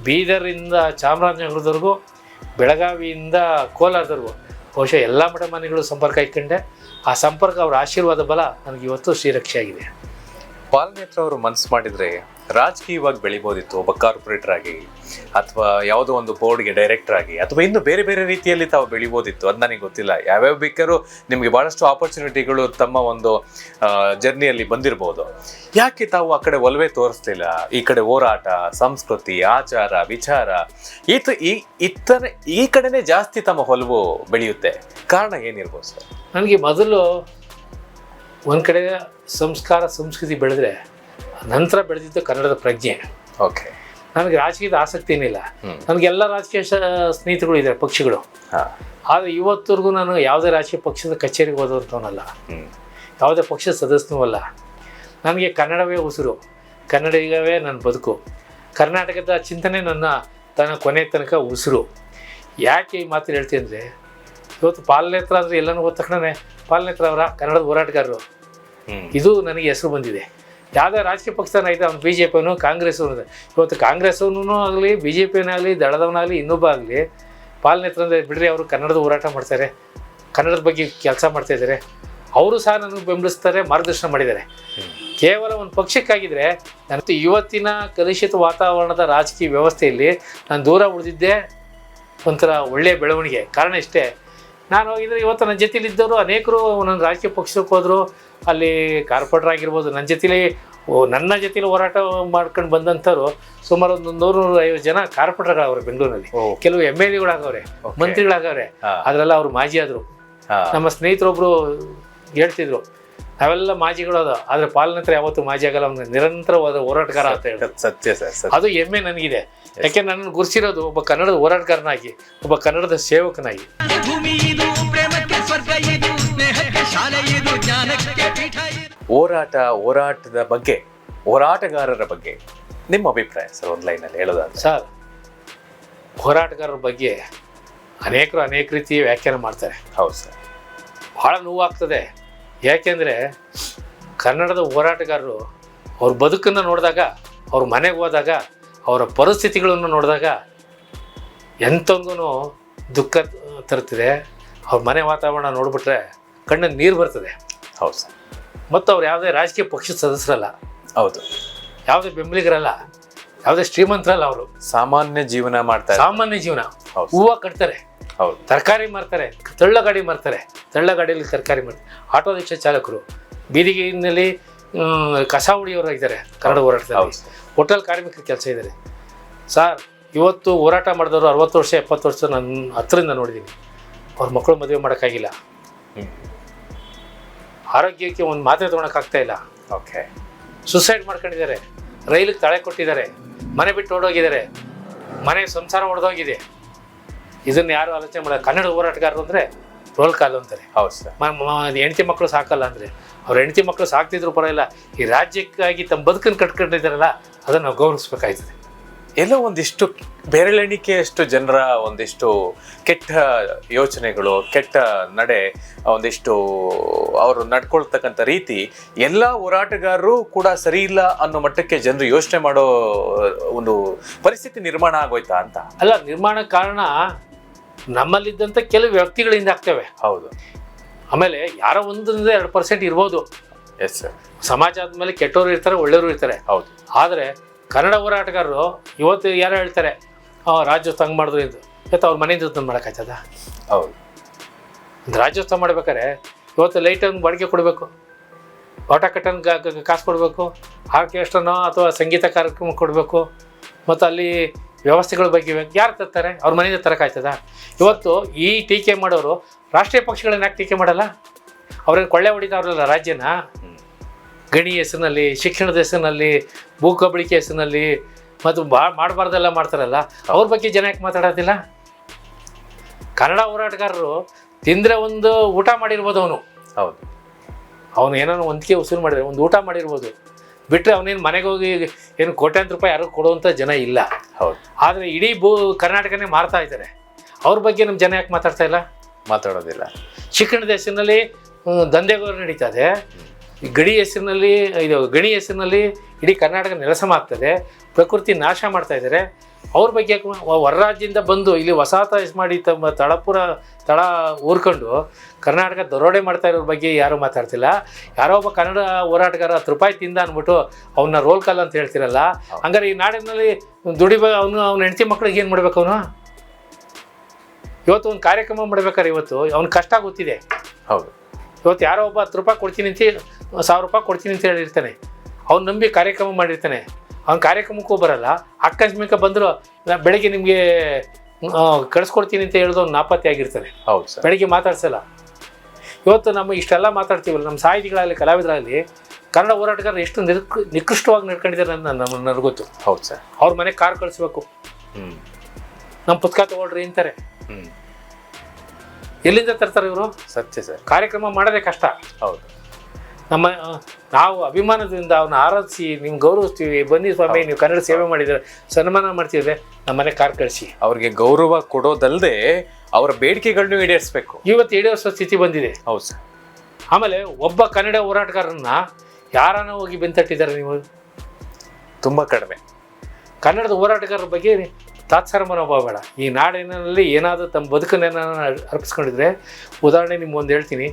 ಬೀದರಿಂದ ಚಾಮರಾಜನಗರದವರೆಗೂ ಬೆಳಗಾವಿಯಿಂದ ಕೋಲಾರದವರೆಗೂ. ಬಹುಶಃ ಎಲ್ಲ ಮಠ ಮನೆಗಳು ಸಂಪರ್ಕ ಇಟ್ಕೊಂಡೆ. ಆ ಸಂಪರ್ಕ ಅವರ ಆಶೀರ್ವಾದ ಬಲ ನನಗೆ ಇವತ್ತು ಶ್ರೀರಕ್ಷೆ ಆಗಿದೆ ಪಾಲನೇತ್ರ ಅವರು ಮನಸ್ಸು ಮಾಡಿದ್ರೆ ರಾಜಕೀಯವಾಗಿ ಬೆಳಿಬೋದಿತ್ತು ಒಬ್ಬ ಕಾರ್ಪೊರೇಟರ್ ಆಗಿ ಅಥವಾ ಯಾವುದೋ ಒಂದು ಬೋರ್ಡ್ಗೆ ಡೈರೆಕ್ಟರ್ ಆಗಿ ಅಥವಾ ಇನ್ನು ಬೇರೆ ಬೇರೆ ರೀತಿಯಲ್ಲಿ ತಾವು ಬೆಳಿಬೋದಿತ್ತು, ಅದು ನನಗೆ ಗೊತ್ತಿಲ್ಲ. ಯಾವ್ಯಾವ ಬೇಕಾದ್ರೂ ನಿಮಗೆ ಬಹಳಷ್ಟು ಆಪರ್ಚುನಿಟಿಗಳು ತಮ್ಮ ಒಂದು ಜರ್ನಿಯಲ್ಲಿ ಬಂದಿರಬಹುದು ಯಾಕೆ ತಾವು ಆ ಕಡೆ ಒಲವೇ ತೋರಿಸ್ತಿಲ್ಲ? ಈ ಕಡೆ ಹೋರಾಟ, ಸಂಸ್ಕೃತಿ, ಆಚಾರ, ವಿಚಾರ ಈತ ಈ ಇತರ ಈ ಕಡೆನೇ ಜಾಸ್ತಿ ತಮ್ಮ ಒಲವು ಬೆಳೆಯುತ್ತೆ. ಕಾರಣ ಏನಿರ್ಬೋದು ಸರ್? ನನಗೆ ಮೊದಲು ಒಂದು ಕಡೆ ಸಂಸ್ಕಾರ, ಸಂಸ್ಕೃತಿ ಬೆಳೆದ್ರೆ ನಂತರ ಬೆಳೆದಿದ್ದು ಕನ್ನಡದ ಪ್ರಜ್ಞೆ. ಓಕೆ. ನನಗೆ ರಾಜಕೀಯದ ಆಸಕ್ತಿ ಏನಿಲ್ಲ. ನನಗೆ ನನಗೆಲ್ಲ ರಾಜಕೀಯ ಸ್ನೇಹಿತರುಗಳು ಸ್ನೇಹಿತರು ಇದ್ದಾರೆ ಪಕ್ಷಗಳು ಆದರೆ ಇವತ್ತವರೆಗೂ ನಾನು ಯಾವುದೇ ರಾಜಕೀಯ ಪಕ್ಷದ ಕಚೇರಿಗೆ ಹೋದಂಥವನಲ್ಲ ಯಾವುದೇ ಪಕ್ಷದ ಸದಸ್ಯನೂ ಅಲ್ಲ. ನನಗೆ ಕನ್ನಡವೇ ಉಸಿರು. ಕನ್ನಡಿಗವೇ ನನ್ನ ಬದುಕು. ಕರ್ನಾಟಕದ ಚಿಂತನೆ ನನ್ನ ತನ್ನ ಕೊನೆ ತನಕ ಉಸಿರು. ಯಾಕೆ ಈ ಮಾತು ಹೇಳ್ತೀನಿ ಅಂದರೆ ಇವತ್ತು ಪಾಲನೇತ್ರ ಅಂದರೆ ಎಲ್ಲನೂ ಹೋದ ಪಾಲನೆತ್ರ ಪಾಲನೇತ್ರ ಅವರ ಕನ್ನಡದ ಹೋರಾಟಗಾರರು. ಇದು ನನಗೆ ಹೆಸರು ಬಂದಿದೆ. ಯಾವುದೇ ರಾಜಕೀಯ ಪಕ್ಷನ ಐತೆ ಅವ್ನು ಬಿ ಜೆ ಪಿನೂ ಕಾಂಗ್ರೆಸ್ ಇವತ್ತು ಕಾಂಗ್ರೆಸ್ನೂ ಆಗಲಿ ಬಿ ಜೆ ಪಿನಾಗಲಿ ದಳದವನಾಗಲಿ ಇನ್ನೊಬ್ಬ ಆಗಲಿ ಅಂದರೆ ಬಿಡ್ರಿ, ಅವರು ಕನ್ನಡದ ಹೋರಾಟ ಮಾಡ್ತಾರೆ. ಕನ್ನಡದ ಬಗ್ಗೆ ಕೆಲಸ ಮಾಡ್ತಾ ಇದ್ದಾರೆ ಅವರು ಸಹ ನನಗೆ ಬೆಂಬಲಿಸ್ತಾರೆ, ಮಾರ್ಗದರ್ಶನ ಮಾಡಿದ್ದಾರೆ. ಕೇವಲ ಒಂದು ಪಕ್ಷಕ್ಕಾಗಿದ್ದರೆ ನನ್ನ ಇವತ್ತಿನ ಕಲುಷಿತ ವಾತಾವರಣದ ರಾಜಕೀಯ ವ್ಯವಸ್ಥೆಯಲ್ಲಿ ನಾನು ದೂರ ಉಳಿದಿದ್ದೆ ಒಂಥರ ಒಳ್ಳೆಯ ಬೆಳವಣಿಗೆ. ಕಾರಣ ಇಷ್ಟೇ ನಾನು ಹೋಗಿದ್ರೆ ಇವತ್ತು ನನ್ನ ಜೊತೆಲಿ ಇದ್ದವರು ಅನೇಕರು ನನ್ನ ರಾಜಕೀಯ ಪಕ್ಷಕ್ಕೆ ಹೋದರು ಅಲ್ಲಿ ಕಾರ್ಪೊರೇಟರ್ ಆಗಿರ್ಬೋದು ನನ್ನ ಜೊತೆಲಿ ಓ ನನ್ನ ಜೊತೆಲಿ ಹೋರಾಟ ಮಾಡ್ಕೊಂಡು ಬಂದಂಥವ್ರು ಸುಮಾರು ಒಂದು ನೂರು ನೂರ ಐವತ್ತು ಜನ ಕಾರ್ಪೊರೇಟರ್ಗಳವ್ರೆ ಬೆಂಗಳೂರಲ್ಲಿ. ಓ. ಕೆಲವು ಎಂ ಎಲ್ ಎಗಳಾಗವ್ರೆ. ಮಂತ್ರಿಗಳಾಗವ್ರೆ ಅದರಲ್ಲ ಅವ್ರು ಮಾಜಿ ಆದರು. ನಮ್ಮ ಸ್ನೇಹಿತರೊಬ್ರು ಹೇಳ್ತಿದ್ರು ನಾವೆಲ್ಲ ಮಾಜಿಗಳು ಅದ. ಆದರೆ ಪಾಲನಂತರ ಯಾವತ್ತು ಮಾಜಿ ಆಗಲ್ಲ ಒಂದು ನಿರಂತರವಾದ ಹೋರಾಟಗಾರ ಅಂತ ಹೇಳಿ ಸತ್ಯ ಸರ್ ಅದು ಹೆಮ್ಮೆ ನನಗಿದೆ. ಯಾಕೆ ನನ್ನ ಗುರುಸಿರೋದು ಒಬ್ಬ ಕನ್ನಡದ ಹೋರಾಟಗಾರನಾಗಿ ಒಬ್ಬ ಕನ್ನಡದ ಸೇವಕನಾಗಿ. ಹೋರಾಟ ಹೋರಾಟದ ಬಗ್ಗೆ ಹೋರಾಟಗಾರರ ಬಗ್ಗೆ ನಿಮ್ಮ ಅಭಿಪ್ರಾಯ ಸರ್ ಒಂದು ಲೈನಲ್ಲಿ ಹೇಳೋದಾದ್ರೆ? ಸರ್ ಹೋರಾಟಗಾರರ ಬಗ್ಗೆ ಅನೇಕರು ಅನೇಕ ರೀತಿ ವ್ಯಾಖ್ಯಾನ ಮಾಡ್ತಾರೆ. ಹೌದು ಸರ್. ಬಹಳ ನೋವಾಗ್ತದೆ. ಯಾಕೆಂದರೆ ಕನ್ನಡದ ಹೋರಾಟಗಾರರು ಅವ್ರ ಬದುಕನ್ನು ನೋಡಿದಾಗ ಅವ್ರ ಮನೆಗೆ ಹೋದಾಗ ಅವರ ಪರಿಸ್ಥಿತಿಗಳನ್ನು ನೋಡಿದಾಗ ಎಂಥೊಂದೂ ದುಃಖ ತರುತ್ತಿದೆ ಅವ್ರ ಮನೆ ವಾತಾವರಣ ನೋಡಿಬಿಟ್ರೆ ಕಣ್ಣಲ್ಲಿ ನೀರು ಬರ್ತದೆ. ಹೌದು ಸರ್. ಮತ್ತು ಅವ್ರು ಯಾವುದೇ ರಾಜಕೀಯ ಪಕ್ಷದ ಸದಸ್ಯರಲ್ಲ ಹೌದು. ಯಾವುದೇ ಬೆಂಬಲಿಗರಲ್ಲ ಯಾವುದೇ ಶ್ರೀಮಂತರಲ್ಲ ಅವರು. ಸಾಮಾನ್ಯ ಜೀವನ ಮಾಡ್ತಾರೆ ಸಾಮಾನ್ಯ ಜೀವನ. ಹೂವು ಕಟ್ತಾರೆ. ಹೌದು. ತರಕಾರಿ ಮಾರ್ತಾರೆ ತಳ್ಳ ಗಾಡಿ ಮಾರ್ತಾರೆ ತಳ್ಳ ಗಾಡಿಯಲ್ಲಿ ತರಕಾರಿ ಮಾರ್ತಾರೆ. ಆಟೋ ರಿಕ್ಷಾ ಚಾಲಕರು ಬೀದಿಗಿನಲ್ಲಿ ಕಸ ಇದ್ದಾರೆ ಕನ್ನಡ ಹೋರಾಟದಲ್ಲಿ. ಹೋಟೆಲ್ ಕಾರ್ಮಿಕರು ಕೆಲಸ ಇದ್ದಾರೆ ಸರ್ ಇವತ್ತು ಹೋರಾಟ ಮಾಡಿದವರು ಅರವತ್ತು ವರ್ಷ ಎಪ್ಪತ್ತು ವರ್ಷ ನನ್ನ ಹತ್ತರಿಂದ ನೋಡಿದ್ದೀನಿ ಅವ್ರ ಮಕ್ಕಳು ಮದುವೆ ಮಾಡೋಕ್ಕಾಗಿಲ್ಲ. ಆರೋಗ್ಯಕ್ಕೆ ಒಂದು ಮಾತ್ರೆ ತೊಗೊಳಕ್ಕಾಗ್ತಾ ಇಲ್ಲ. ಓಕೆ. ಸುಸೈಡ್ ಮಾಡ್ಕೊಂಡಿದ್ದಾರೆ. ರೈಲಿಗೆ ತಳೆ ಕೊಟ್ಟಿದ್ದಾರೆ. ಮನೆ ಬಿಟ್ಟು ಓಡೋಗಿದ್ದಾರೆ. ಮನೆ ಸಂಸಾರ ಹೊಡೆದೋಗಿದೆ ಇದನ್ನು ಯಾರು ಆಲೋಚನೆ ಮಾಡೋ ಕನ್ನಡ ಹೋರಾಟಗಾರರು ಅಂದರೆ ರೋಲ್ ಕಾಲ್ ಅಂತಾರೆ. ಹೌದು ಸರ್. ಹೆಂಡತಿ ಮಕ್ಕಳು ಸಾಕಲ್ಲ ಅಂದರೆ. ಅವ್ರ ಹೆಂಡತಿ ಮಕ್ಕಳು ಸಾಕ್ತಿದ್ರು ಪರವಾಗಿಲ್ಲ. ಈ ರಾಜ್ಯಕ್ಕಾಗಿ ತಮ್ಮ ಬದುಕನ್ನು ಕಟ್ಕೊಂಡಿದ್ದಾರಲ್ಲ ಅದನ್ನು ನಾವು ಗೌರವಿಸ್ಬೇಕಾಯ್ತದೆ. ಎಲ್ಲೋ ಒಂದಿಷ್ಟು ಬೆರಳೆಣಿಕೆಯಷ್ಟು ಜನರ ಒಂದಿಷ್ಟು ಕೆಟ್ಟ ಯೋಚನೆಗಳು ಕೆಟ್ಟ ನಡೆ ಒಂದಿಷ್ಟು ಅವರು ನಡ್ಕೊಳ್ತಕ್ಕಂಥ ರೀತಿ ಎಲ್ಲ ಹೋರಾಟಗಾರರು ಕೂಡ ಸರಿ ಇಲ್ಲ ಅನ್ನೋ ಮಟ್ಟಕ್ಕೆ ಜನರು ಯೋಚನೆ ಮಾಡೋ ಒಂದು ಪರಿಸ್ಥಿತಿ ನಿರ್ಮಾಣ ಆಗೋಯ್ತಾ ಅಂತ? ಅಲ್ಲ ನಿರ್ಮಾಣ ಕಾರಣ ನಮ್ಮಲ್ಲಿದ್ದಂಥ ಕೆಲವು ವ್ಯಕ್ತಿಗಳಿಂದ ಆಗ್ತವೆ. ಹೌದು. ಆಮೇಲೆ ಯಾರೋ ಒಂದರಿಂದ ಎರಡು ಪರ್ಸೆಂಟ್ ಇರ್ಬೋದು. ಎಸ್ ಸರ್ ಸಮಾಜ ಆದಮೇಲೆ ಕೆಟ್ಟವರು ಇರ್ತಾರೆ ಒಳ್ಳೆಯವರು ಇರ್ತಾರೆ. ಹೌದು. ಆದರೆ ಕನ್ನಡ ಹೋರಾಟಗಾರರು ಇವತ್ತು ಯಾರೋ ಹೇಳ್ತಾರೆ ರಾಜ್ಯೋತ್ಸವ ಹಂಗೆ ಮಾಡಿದ್ರು ಇದು. ಇವತ್ತು ಅವ್ರ ಮನೆಯಿಂದ ಉತ್ತಮ ಮಾಡೋಕ್ಕಾಯ್ತದ ಹೌದು. ಒಂದು ರಾಜ್ಯೋತ್ಸವ ಮಾಡ್ಬೇಕಾದ್ರೆ ಇವತ್ತು ಲೈಟನ್ನು ಬಾಡಿಗೆ ಕೊಡಬೇಕು. ಆಟ ಕಟ್ಟನ್ ಕಾಸು ಕೊಡಬೇಕು. ಆರ್ಕೆಸ್ಟ್ರನೋ ಅಥವಾ ಸಂಗೀತ ಕಾರ್ಯಕ್ರಮ ಕೊಡಬೇಕು. ಮತ್ತು ಅಲ್ಲಿ ವ್ಯವಸ್ಥೆಗಳ ಬಗ್ಗೆ ಯಾರು ತರ್ತಾರೆ? ಅವ್ರ ಮನೆಯಿಂದ ತರಕಾಯ್ತದ ಇವತ್ತು ಈ ಟೀಕೆ ಮಾಡೋರು ರಾಷ್ಟ್ರೀಯ ಪಕ್ಷಗಳನ್ನ ಯಾಕೆ ಟೀಕೆ ಮಾಡಲ್ಲ? ಅವ್ರೇನು ಕೊಳ್ಳೆ ಹೊಡಿತಾವ್ರಲ್ಲ ರಾಜ್ಯನ. ಗಣಿ ಹೆಸರಿನಲ್ಲಿ ಶಿಕ್ಷಣದ ಹೆಸರಿನಲ್ಲಿ ಭೂ ಕಬಳಿಕೆ ಹೆಸರಿನಲ್ಲಿ ಮತ್ತು ಬಾ ಮಾಡಬಾರ್ದೆಲ್ಲ ಮಾಡ್ತಾರಲ್ಲ ಅವ್ರ ಬಗ್ಗೆ ಜನ ಯಾಕೆ ಮಾತಾಡೋದಿಲ್ಲ? ಕನ್ನಡ ಹೋರಾಟಗಾರರು ತಿಂದರೆ ಒಂದು ಊಟ ಮಾಡಿರ್ಬೋದು ಅವನು. ಹೌದು. ಅವನು ಏನೋ ಒಂದಕ್ಕೆ ವಸೂಲು ಮಾಡಿದ್ರೆ ಒಂದು ಊಟ ಮಾಡಿರ್ಬೋದು. ಬಿಟ್ಟರೆ ಅವನೇನು ಮನೆಗೆ ಹೋಗಿ ಏನು ಕೋಟ್ಯಾಂತರ ರೂಪಾಯಿ ಯಾರಿಗೂ ಕೊಡುವಂಥ ಜನ ಇಲ್ಲ. ಹೌದು. ಆದರೆ ಇಡೀ ಭೂ ಕರ್ನಾಟಕನೇ ಮಾರ್ತಾ ಇದ್ದಾರೆ ಅವ್ರ ಬಗ್ಗೆ ನಮ್ಮ ಜನ ಯಾಕೆ ಮಾತಾಡ್ತಾ ಇಲ್ಲ? ಮಾತಾಡೋದಿಲ್ಲ. ಶಿಕ್ಷಣದ ಹೆಸರಿನಲ್ಲಿ ದಂಧೆಗೋರು ದಂಧೆಗಳು ನಡೀತಾ ಇದೆ ಈ ಗಡಿ ಹೆಸರಿನಲ್ಲಿ ಇದು ಗಣಿ ಹೆಸರಿನಲ್ಲಿ ಇಡೀ ಕರ್ನಾಟಕ ನೆಲಸಮ ಆಗ್ತದೆ. ಪ್ರಕೃತಿ ನಾಶ ಮಾಡ್ತಾ ಇದ್ದಾರೆ ಅವ್ರ ಬಗ್ಗೆ ಹೊರರಾಜ್ಯದಿಂದ ಹೊರ ರಾಜ್ಯದಿಂದ ಬಂದು ಇಲ್ಲಿ ವಸಾಹತ ಮಾಡಿ ತಮ್ಮ ತಳಪುರ ತಳ ಊರ್ಕೊಂಡು ಕರ್ನಾಟಕ ದರೋಡೆ ಮಾಡ್ತಾ ಇರೋರ ಬಗ್ಗೆ ಯಾರೂ ಮಾತಾಡ್ತಿಲ್ಲ. ಯಾರೋ ಒಬ್ಬ ಕನ್ನಡ ಹೋರಾಟಗಾರ ಹತ್ತು ರೂಪಾಯಿ ತಿಂದ ಅಂದ್ಬಿಟ್ಟು ಅವನ್ನ ರೋಲ್ ಕಾಲ್ ಅಂತ ಹೇಳ್ತಿರಲ್ಲ. ಹಂಗಾರೆ ಈ ನಾಡಿನಲ್ಲಿ ದುಡಿಬ ಅವನು ಅವ್ನ ಹೆಂಡತಿ ಮಕ್ಕಳಿಗೆ ಏನು ಮಾಡ್ಬೇಕು ಅವನು? ಇವತ್ತು ಒಂದು ಕಾರ್ಯಕ್ರಮ ಮಾಡ್ಬೇಕಾದ್ರೆ ಇವತ್ತು. ಅವ್ನ ಕಷ್ಟ ಗೊತ್ತಿದೆ. ಹೌದು. ಇವತ್ತು ಯಾರೋ ಒಬ್ಬ ಹತ್ತು ರೂಪಾಯಿ ಕೊಡ್ತೀನಿ ಅಂತ ಸಾವಿರ ರೂಪಾಯಿ ಕೊಡ್ತೀನಿ ಅಂತ ಹೇಳಿರ್ತಾನೆ. ಅವ್ನು ನಂಬಿ ಕಾರ್ಯಕ್ರಮ ಮಾಡಿರ್ತಾನೆ. ಅವ್ನ ಕಾರ್ಯಕ್ರಮಕ್ಕೂ ಬರಲ್ಲ. ಆಕಸ್ಮಿಕ ಬಂದರೂ ಬೆಳಗ್ಗೆ ನಿಮಗೆ ಕಳಿಸ್ಕೊಡ್ತೀನಿ ಅಂತ ಹೇಳಿದ್ರು ಅವ್ನು ನಾಪತ್ತೆ ಆಗಿರ್ತಾನೆ. ಹೌದು ಸರ್. ಬೆಳಗ್ಗೆ ಮಾತಾಡ್ಸಲ್ಲ. ಇವತ್ತು ನಮ್ಮ ಇಷ್ಟೆಲ್ಲ ಮಾತಾಡ್ತೀವಲ್ಲ ನಮ್ಮ ಸಾಹಿತಿಗಳಾಗಲಿ ಕಲಾವಿದರಾಗಲಿ ಕನ್ನಡ ಹೋರಾಟಗಾರರು ಎಷ್ಟು ನಿರ್ಕ್ ನಿಕೃಷ್ಟವಾಗಿ ನಡ್ಕೊಂಡಿದ್ದಾರೆ ಅಂತ ನಮ್ಮ ನನಗೆ ಗೊತ್ತು. ಹೌದು ಸರ್. ಅವ್ರ ಮನೆಗೆ ಕಾರ್ ಕಳಿಸ್ಬೇಕು. ಹ್ಞೂ ನಮ್ಮ ಪುಸ್ತಕ ತಗೊಳ್ರಿ ಅಂತಾರೆ. ಹ್ಞೂ ಎಲ್ಲಿಂದ ತರ್ತಾರೆ ಇವರು? ಸತ್ಯ ಸರ್. ಕಾರ್ಯಕ್ರಮ ಮಾಡೋದೇ ಕಷ್ಟ. ಹೌದು. ನಮ್ಮ ನಾವು ಅಭಿಮಾನದಿಂದ ಅವನ್ನ ಆರಾಧಿಸಿ ನಿಮ್ಗೆ ಗೌರವಿಸ್ತೀವಿ. ಬನ್ನಿ ಸ್ವಾಮಿ ನೀವು ಕನ್ನಡ ಸೇವೆ ಮಾಡಿದ್ರೆ ಸನ್ಮಾನ ಮಾಡ್ತಿದ್ರೆ ನಮ್ಮ ಮನೆ ಕಾರ್ ಕಳಿಸಿ. ಅವ್ರಿಗೆ ಗೌರವ ಕೊಡೋದಲ್ಲದೆ ಅವರ ಬೇಡಿಕೆಗಳನ್ನು ಈಡೇರಿಸಬೇಕು. ಇವತ್ತು ಈಡೇರಿಸೋ ಸ್ಥಿತಿ ಬಂದಿದೆ. ಹೌದು ಸರ್. ಆಮೇಲೆ ಒಬ್ಬ ಕನ್ನಡ ಹೋರಾಟಗಾರನ್ನ ಯಾರನ್ನ ಹೋಗಿ ಬೆಂತಟ್ಟಿದ್ದಾರೆ ನೀವು? ತುಂಬ ಕಡಿಮೆ. ಕನ್ನಡದ ಹೋರಾಟಗಾರರ ಬಗ್ಗೆ ತಾತ್ಸಾರ ಮನೋಭಾವ ಬೇಡ. ಈ ನಾಡಿನಲ್ಲಿ ಏನಾದರೂ ತಮ್ಮ ಬದುಕನ್ನೇನ ಅರ್ಪಿಸ್ಕೊಂಡಿದ್ರೆ ಉದಾಹರಣೆ ನಿಮ್ಗೆ ಒಂದು ಹೇಳ್ತೀನಿ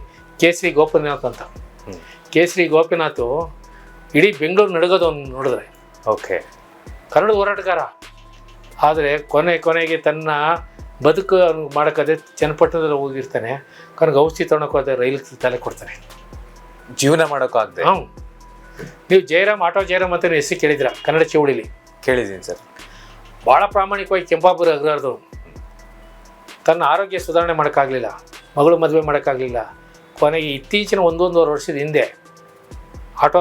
ಸಿ ಗೋಪನಾಥ್ ಅಂತ. ಕೇಸರಿ ಗೋಪಿನಾಥು ಇಡೀ ಬೆಂಗಳೂರು ನಡಗೋದು ಅವ್ನು ನೋಡಿದ್ರೆ. ಓಕೆ. ಕನ್ನಡ ಹೋರಾಟಗಾರ. ಆದರೆ ಕೊನೆ ಕೊನೆಗೆ ತನ್ನ ಬದುಕು ಅವ್ನಿಗೆ ಮಾಡೋಕ್ಕಾದ್ರೆ ಚನ್ನಪಟ್ಟಣದಲ್ಲಿ ಹೋಗಿರ್ತಾನೆ. ಕನಗೆ ಔಷಧಿ ತೊಗೊಳಕ್ಕೆ ಹೋದ್ರೆ ರೈಲ್ ತಲೆ ಕೊಡ್ತಾನೆ. ಜೀವನ ಮಾಡೋಕ್ಕಾಗದೆ ಹ್ಞೂ ನೀವು ಜಯರಾಮ್ ಆಟೋ ಜಯರಾಮ್ ಅಂತ ಹೆಸರು ಕೇಳಿದ್ರ ಕನ್ನಡ ಚೌಳಿಲಿ ಕೇಳಿದ್ದೀನಿ ಸರ್. ಭಾಳ ಪ್ರಾಮಾಣಿಕವಾಗಿ ಕೆಂಪಾಪುರ ಅಗ್ರಹಾರದವ್ರು ತನ್ನ ಆರೋಗ್ಯ ಸುಧಾರಣೆ ಮಾಡೋಕ್ಕಾಗಲಿಲ್ಲ. ಮಗಳು ಮದುವೆ ಮಾಡೋಕ್ಕಾಗಲಿಲ್ಲ. ಕೊನೆಗೆ ಇತ್ತೀಚಿನ ಒಂದೊಂದೂವರೆ ವರ್ಷದ ಹಿಂದೆ ಆಟೋ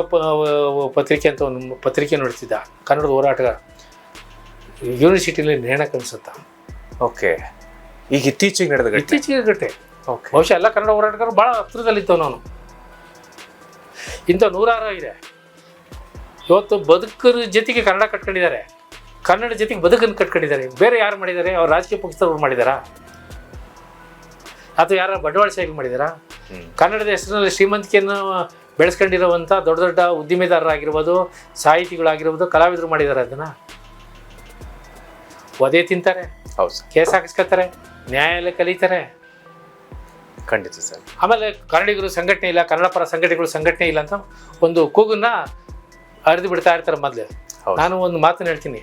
ಪತ್ರಿಕೆ ಅಂತ ಒಂದು ಪತ್ರಿಕೆ ನೋಡ್ತಿದ್ದ. ಕನ್ನಡದ ಹೋರಾಟಗಾರ. ಯೂನಿವರ್ಸಿಟಿಲಿ ನೇಣ ಕಲಿಸುತ್ತ ಓಕೆ ಈಗ ಇತ್ತೀಚೆಗೆ ನಡೆದ ಇತ್ತೀಚೆಗೆ ಗಟ್ಟೆ ಓಕೆ ಬಹುಶಃ ಎಲ್ಲ ಕನ್ನಡ ಹೋರಾಟಗಾರರು ಭಾಳ ಹತ್ರದಲ್ಲಿದ್ದವು ನಾನು. ಇಂಥ ನೂರಾರು ಇದೆ. ಇವತ್ತು ಬದುಕರ ಜೊತೆಗೆ ಕನ್ನಡ ಕಟ್ಕೊಂಡಿದ್ದಾರೆ. ಕನ್ನಡ ಜೊತೆಗೆ ಬದುಕನ್ನು ಕಟ್ಕೊಂಡಿದ್ದಾರೆ. ಬೇರೆ ಯಾರು ಮಾಡಿದ್ದಾರೆ? ಅವ್ರು ರಾಜಕೀಯ ಪಕ್ಷದವ್ರು ಮಾಡಿದಾರಾ? ಅಥವಾ ಯಾರು ಬಂಡವಾಳಶಾಹಿ ಮಾಡಿದಾರಾ. ಕನ್ನಡದ ಹೆಸರಿನಲ್ಲಿ ಶ್ರೀಮಂತಿಕೆಯನ್ನು ಬೆಳೆಸ್ಕೊಂಡಿರುವಂಥ ದೊಡ್ಡ ದೊಡ್ಡ ಉದ್ದಿಮೆದಾರರಾಗಿರ್ಬೋದು ಸಾಹಿತಿಗಳಾಗಿರ್ಬೋದು ಕಲಾವಿದರು ಮಾಡಿದ್ದಾರೆ ಅದನ್ನು. ಒದೆ ತಿಂತಾರೆ. ಹೌದು ಕೇಸ್ ಹಾಕಿಸ್ಕೊತಾರೆ ನ್ಯಾಯಾಲಯ ಕಲಿತಾರೆ. ಖಂಡಿತ ಸರ್. ಆಮೇಲೆ ಕನ್ನಡಿಗರು ಸಂಘಟನೆ ಇಲ್ಲ ಕನ್ನಡ ಪರ ಸಂಘಟನೆಗಳು ಸಂಘಟನೆ ಇಲ್ಲ ಅಂತ ಒಂದು ಕೂಗನ್ನ ಹರಿದು ಬಿಡ್ತಾ ಇರ್ತಾರೆ ಮೊದಲೇ. ನಾನು ಒಂದು ಮಾತನ್ನು ಹೇಳ್ತೀನಿ.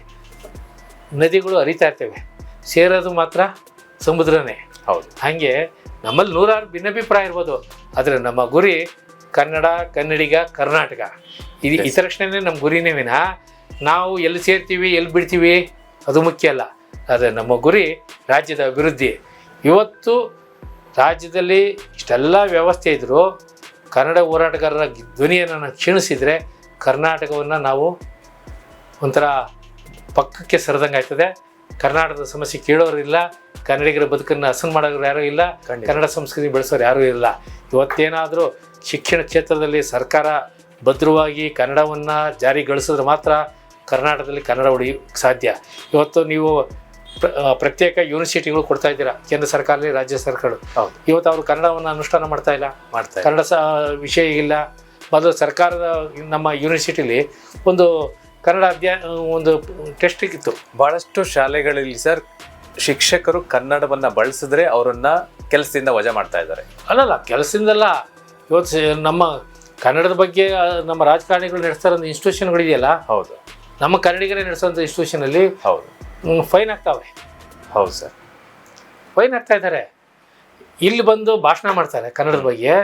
ನದಿಗಳು ಹರಿತಾ ಇರ್ತವೆ. ಸೇರೋದು ಮಾತ್ರ ಸಮುದ್ರನೇ. ಹೌದು. ಹಾಗೆ ನಮ್ಮಲ್ಲಿ ನೂರಾರು ಭಿನ್ನಾಭಿಪ್ರಾಯ ಇರ್ಬೋದು. ಆದರೆ ನಮ್ಮ ಗುರಿ ಕನ್ನಡ ಕನ್ನಡಿಗ ಕರ್ನಾಟಕ. ಇದು ಹಿತರಕ್ಷಣೆ ನಮ್ಮ ಗುರಿನೇ ವಿನ ನಾವು ಎಲ್ಲಿ ಸೇರ್ತೀವಿ ಎಲ್ಲಿ ಬಿಡ್ತೀವಿ ಅದು ಮುಖ್ಯ ಅಲ್ಲ. ಆದರೆ ನಮ್ಮ ಗುರಿ ರಾಜ್ಯದ ಅಭಿವೃದ್ಧಿ. ಇವತ್ತು ರಾಜ್ಯದಲ್ಲಿ ಇಷ್ಟೆಲ್ಲ ವ್ಯವಸ್ಥೆ ಇದ್ದರೂ ಕನ್ನಡ ಹೋರಾಟಗಾರರ ಧ್ವನಿಯನ್ನು ಕ್ಷೀಣಿಸಿದರೆ ಕರ್ನಾಟಕವನ್ನು ನಾವು ಒಂಥರ ಪಕ್ಕಕ್ಕೆ ಸರಿದಂಗೆ ಆಯ್ತದೆ ಕರ್ನಾಟಕದ ಸಮಸ್ಯೆ ಕೇಳೋರಿಲ್ಲ. ಕನ್ನಡಿಗರ ಬದುಕನ್ನು ಹಸನ್ ಮಾಡೋರು ಯಾರೂ ಇಲ್ಲ. ಕನ್ನಡ ಸಂಸ್ಕೃತಿ ಬೆಳೆಸೋರು ಯಾರೂ ಇಲ್ಲ. ಇವತ್ತೇನಾದರೂ ಶಿಕ್ಷಣ ಕ್ಷೇತ್ರದಲ್ಲಿ ಸರ್ಕಾರ ಭದ್ರವಾಗಿ ಕನ್ನಡವನ್ನು ಜಾರಿಗೊಳಿಸಿದ್ರೆ ಮಾತ್ರ ಕರ್ನಾಟಕದಲ್ಲಿ ಕನ್ನಡ ಉಳಿಯೋಕ್ಕೆ ಸಾಧ್ಯ. ಇವತ್ತು ನೀವು ಪ್ರ- ಪ್ರತ್ಯೇಕ ಯೂನಿವರ್ಸಿಟಿಗಳು ಕೊಡ್ತಾ ಇದ್ದೀರಾ? ಕೇಂದ್ರ ಸರ್ಕಾರದಲ್ಲಿ ರಾಜ್ಯ ಸರ್ಕಾರಗಳು. ಇವತ್ತು ಅವರು ಕನ್ನಡವನ್ನು ಅನುಷ್ಠಾನ ಮಾಡ್ತಾ ಇಲ್ಲ? ಮಾಡ್ತಾರೆ ಕನ್ನಡ ಸ ವಿಷಯ ಇಲ್ಲ. ಮೊದಲು ಸರ್ಕಾರದ ನಮ್ಮ ಯೂನಿವರ್ಸಿಟಿಲಿ ಒಂದು ಕನ್ನಡ ಅಧ್ಯಯ ಒಂದು ಟೆಸ್ಟಿಗಿತ್ತು ಇತ್ತು. ಬಹಳಷ್ಟು ಶಾಲೆಗಳಲ್ಲಿ ಸರ್ ಶಿಕ್ಷಕರು ಕನ್ನಡವನ್ನ ಬಳಸಿದ್ರೆ ಅವರನ್ನ ಕೆಲಸದಿಂದ ವಜಾ ಮಾಡ್ತಾ ಇದ್ದಾರೆ. ಅಲ್ಲಲ್ಲ ಕೆಲಸದಿಂದಲ್ಲ ಇವತ್ತು ನಮ್ಮ ಕನ್ನಡದ ಬಗ್ಗೆ ನಮ್ಮ ರಾಜಕಾರಣಿಗಳು ನಡೆಸ್ತಾ ಇರೋ ಇನ್ಸ್ಟಿಟ್ಯೂಷನ್ಗಳಿದೆಯಲ್ಲ ಹೌದು. ನಮ್ಮ ಕನ್ನಡಿಗರೇ ನಡೆಸೋಂಥ ಇನ್ಸ್ಟಿಟ್ಯೂಷನಲ್ಲಿ ಹೌದು. ಫೈನ್ ಆಗ್ತಾವೆ ಹೌದು ಸರ್. ಫೈನ್ ಆಗ್ತಾ ಇದ್ದಾರೆ. ಇಲ್ಲಿ ಬಂದು ಭಾಷಣ ಮಾಡ್ತಾರೆ ಕನ್ನಡದ ಬಗ್ಗೆ.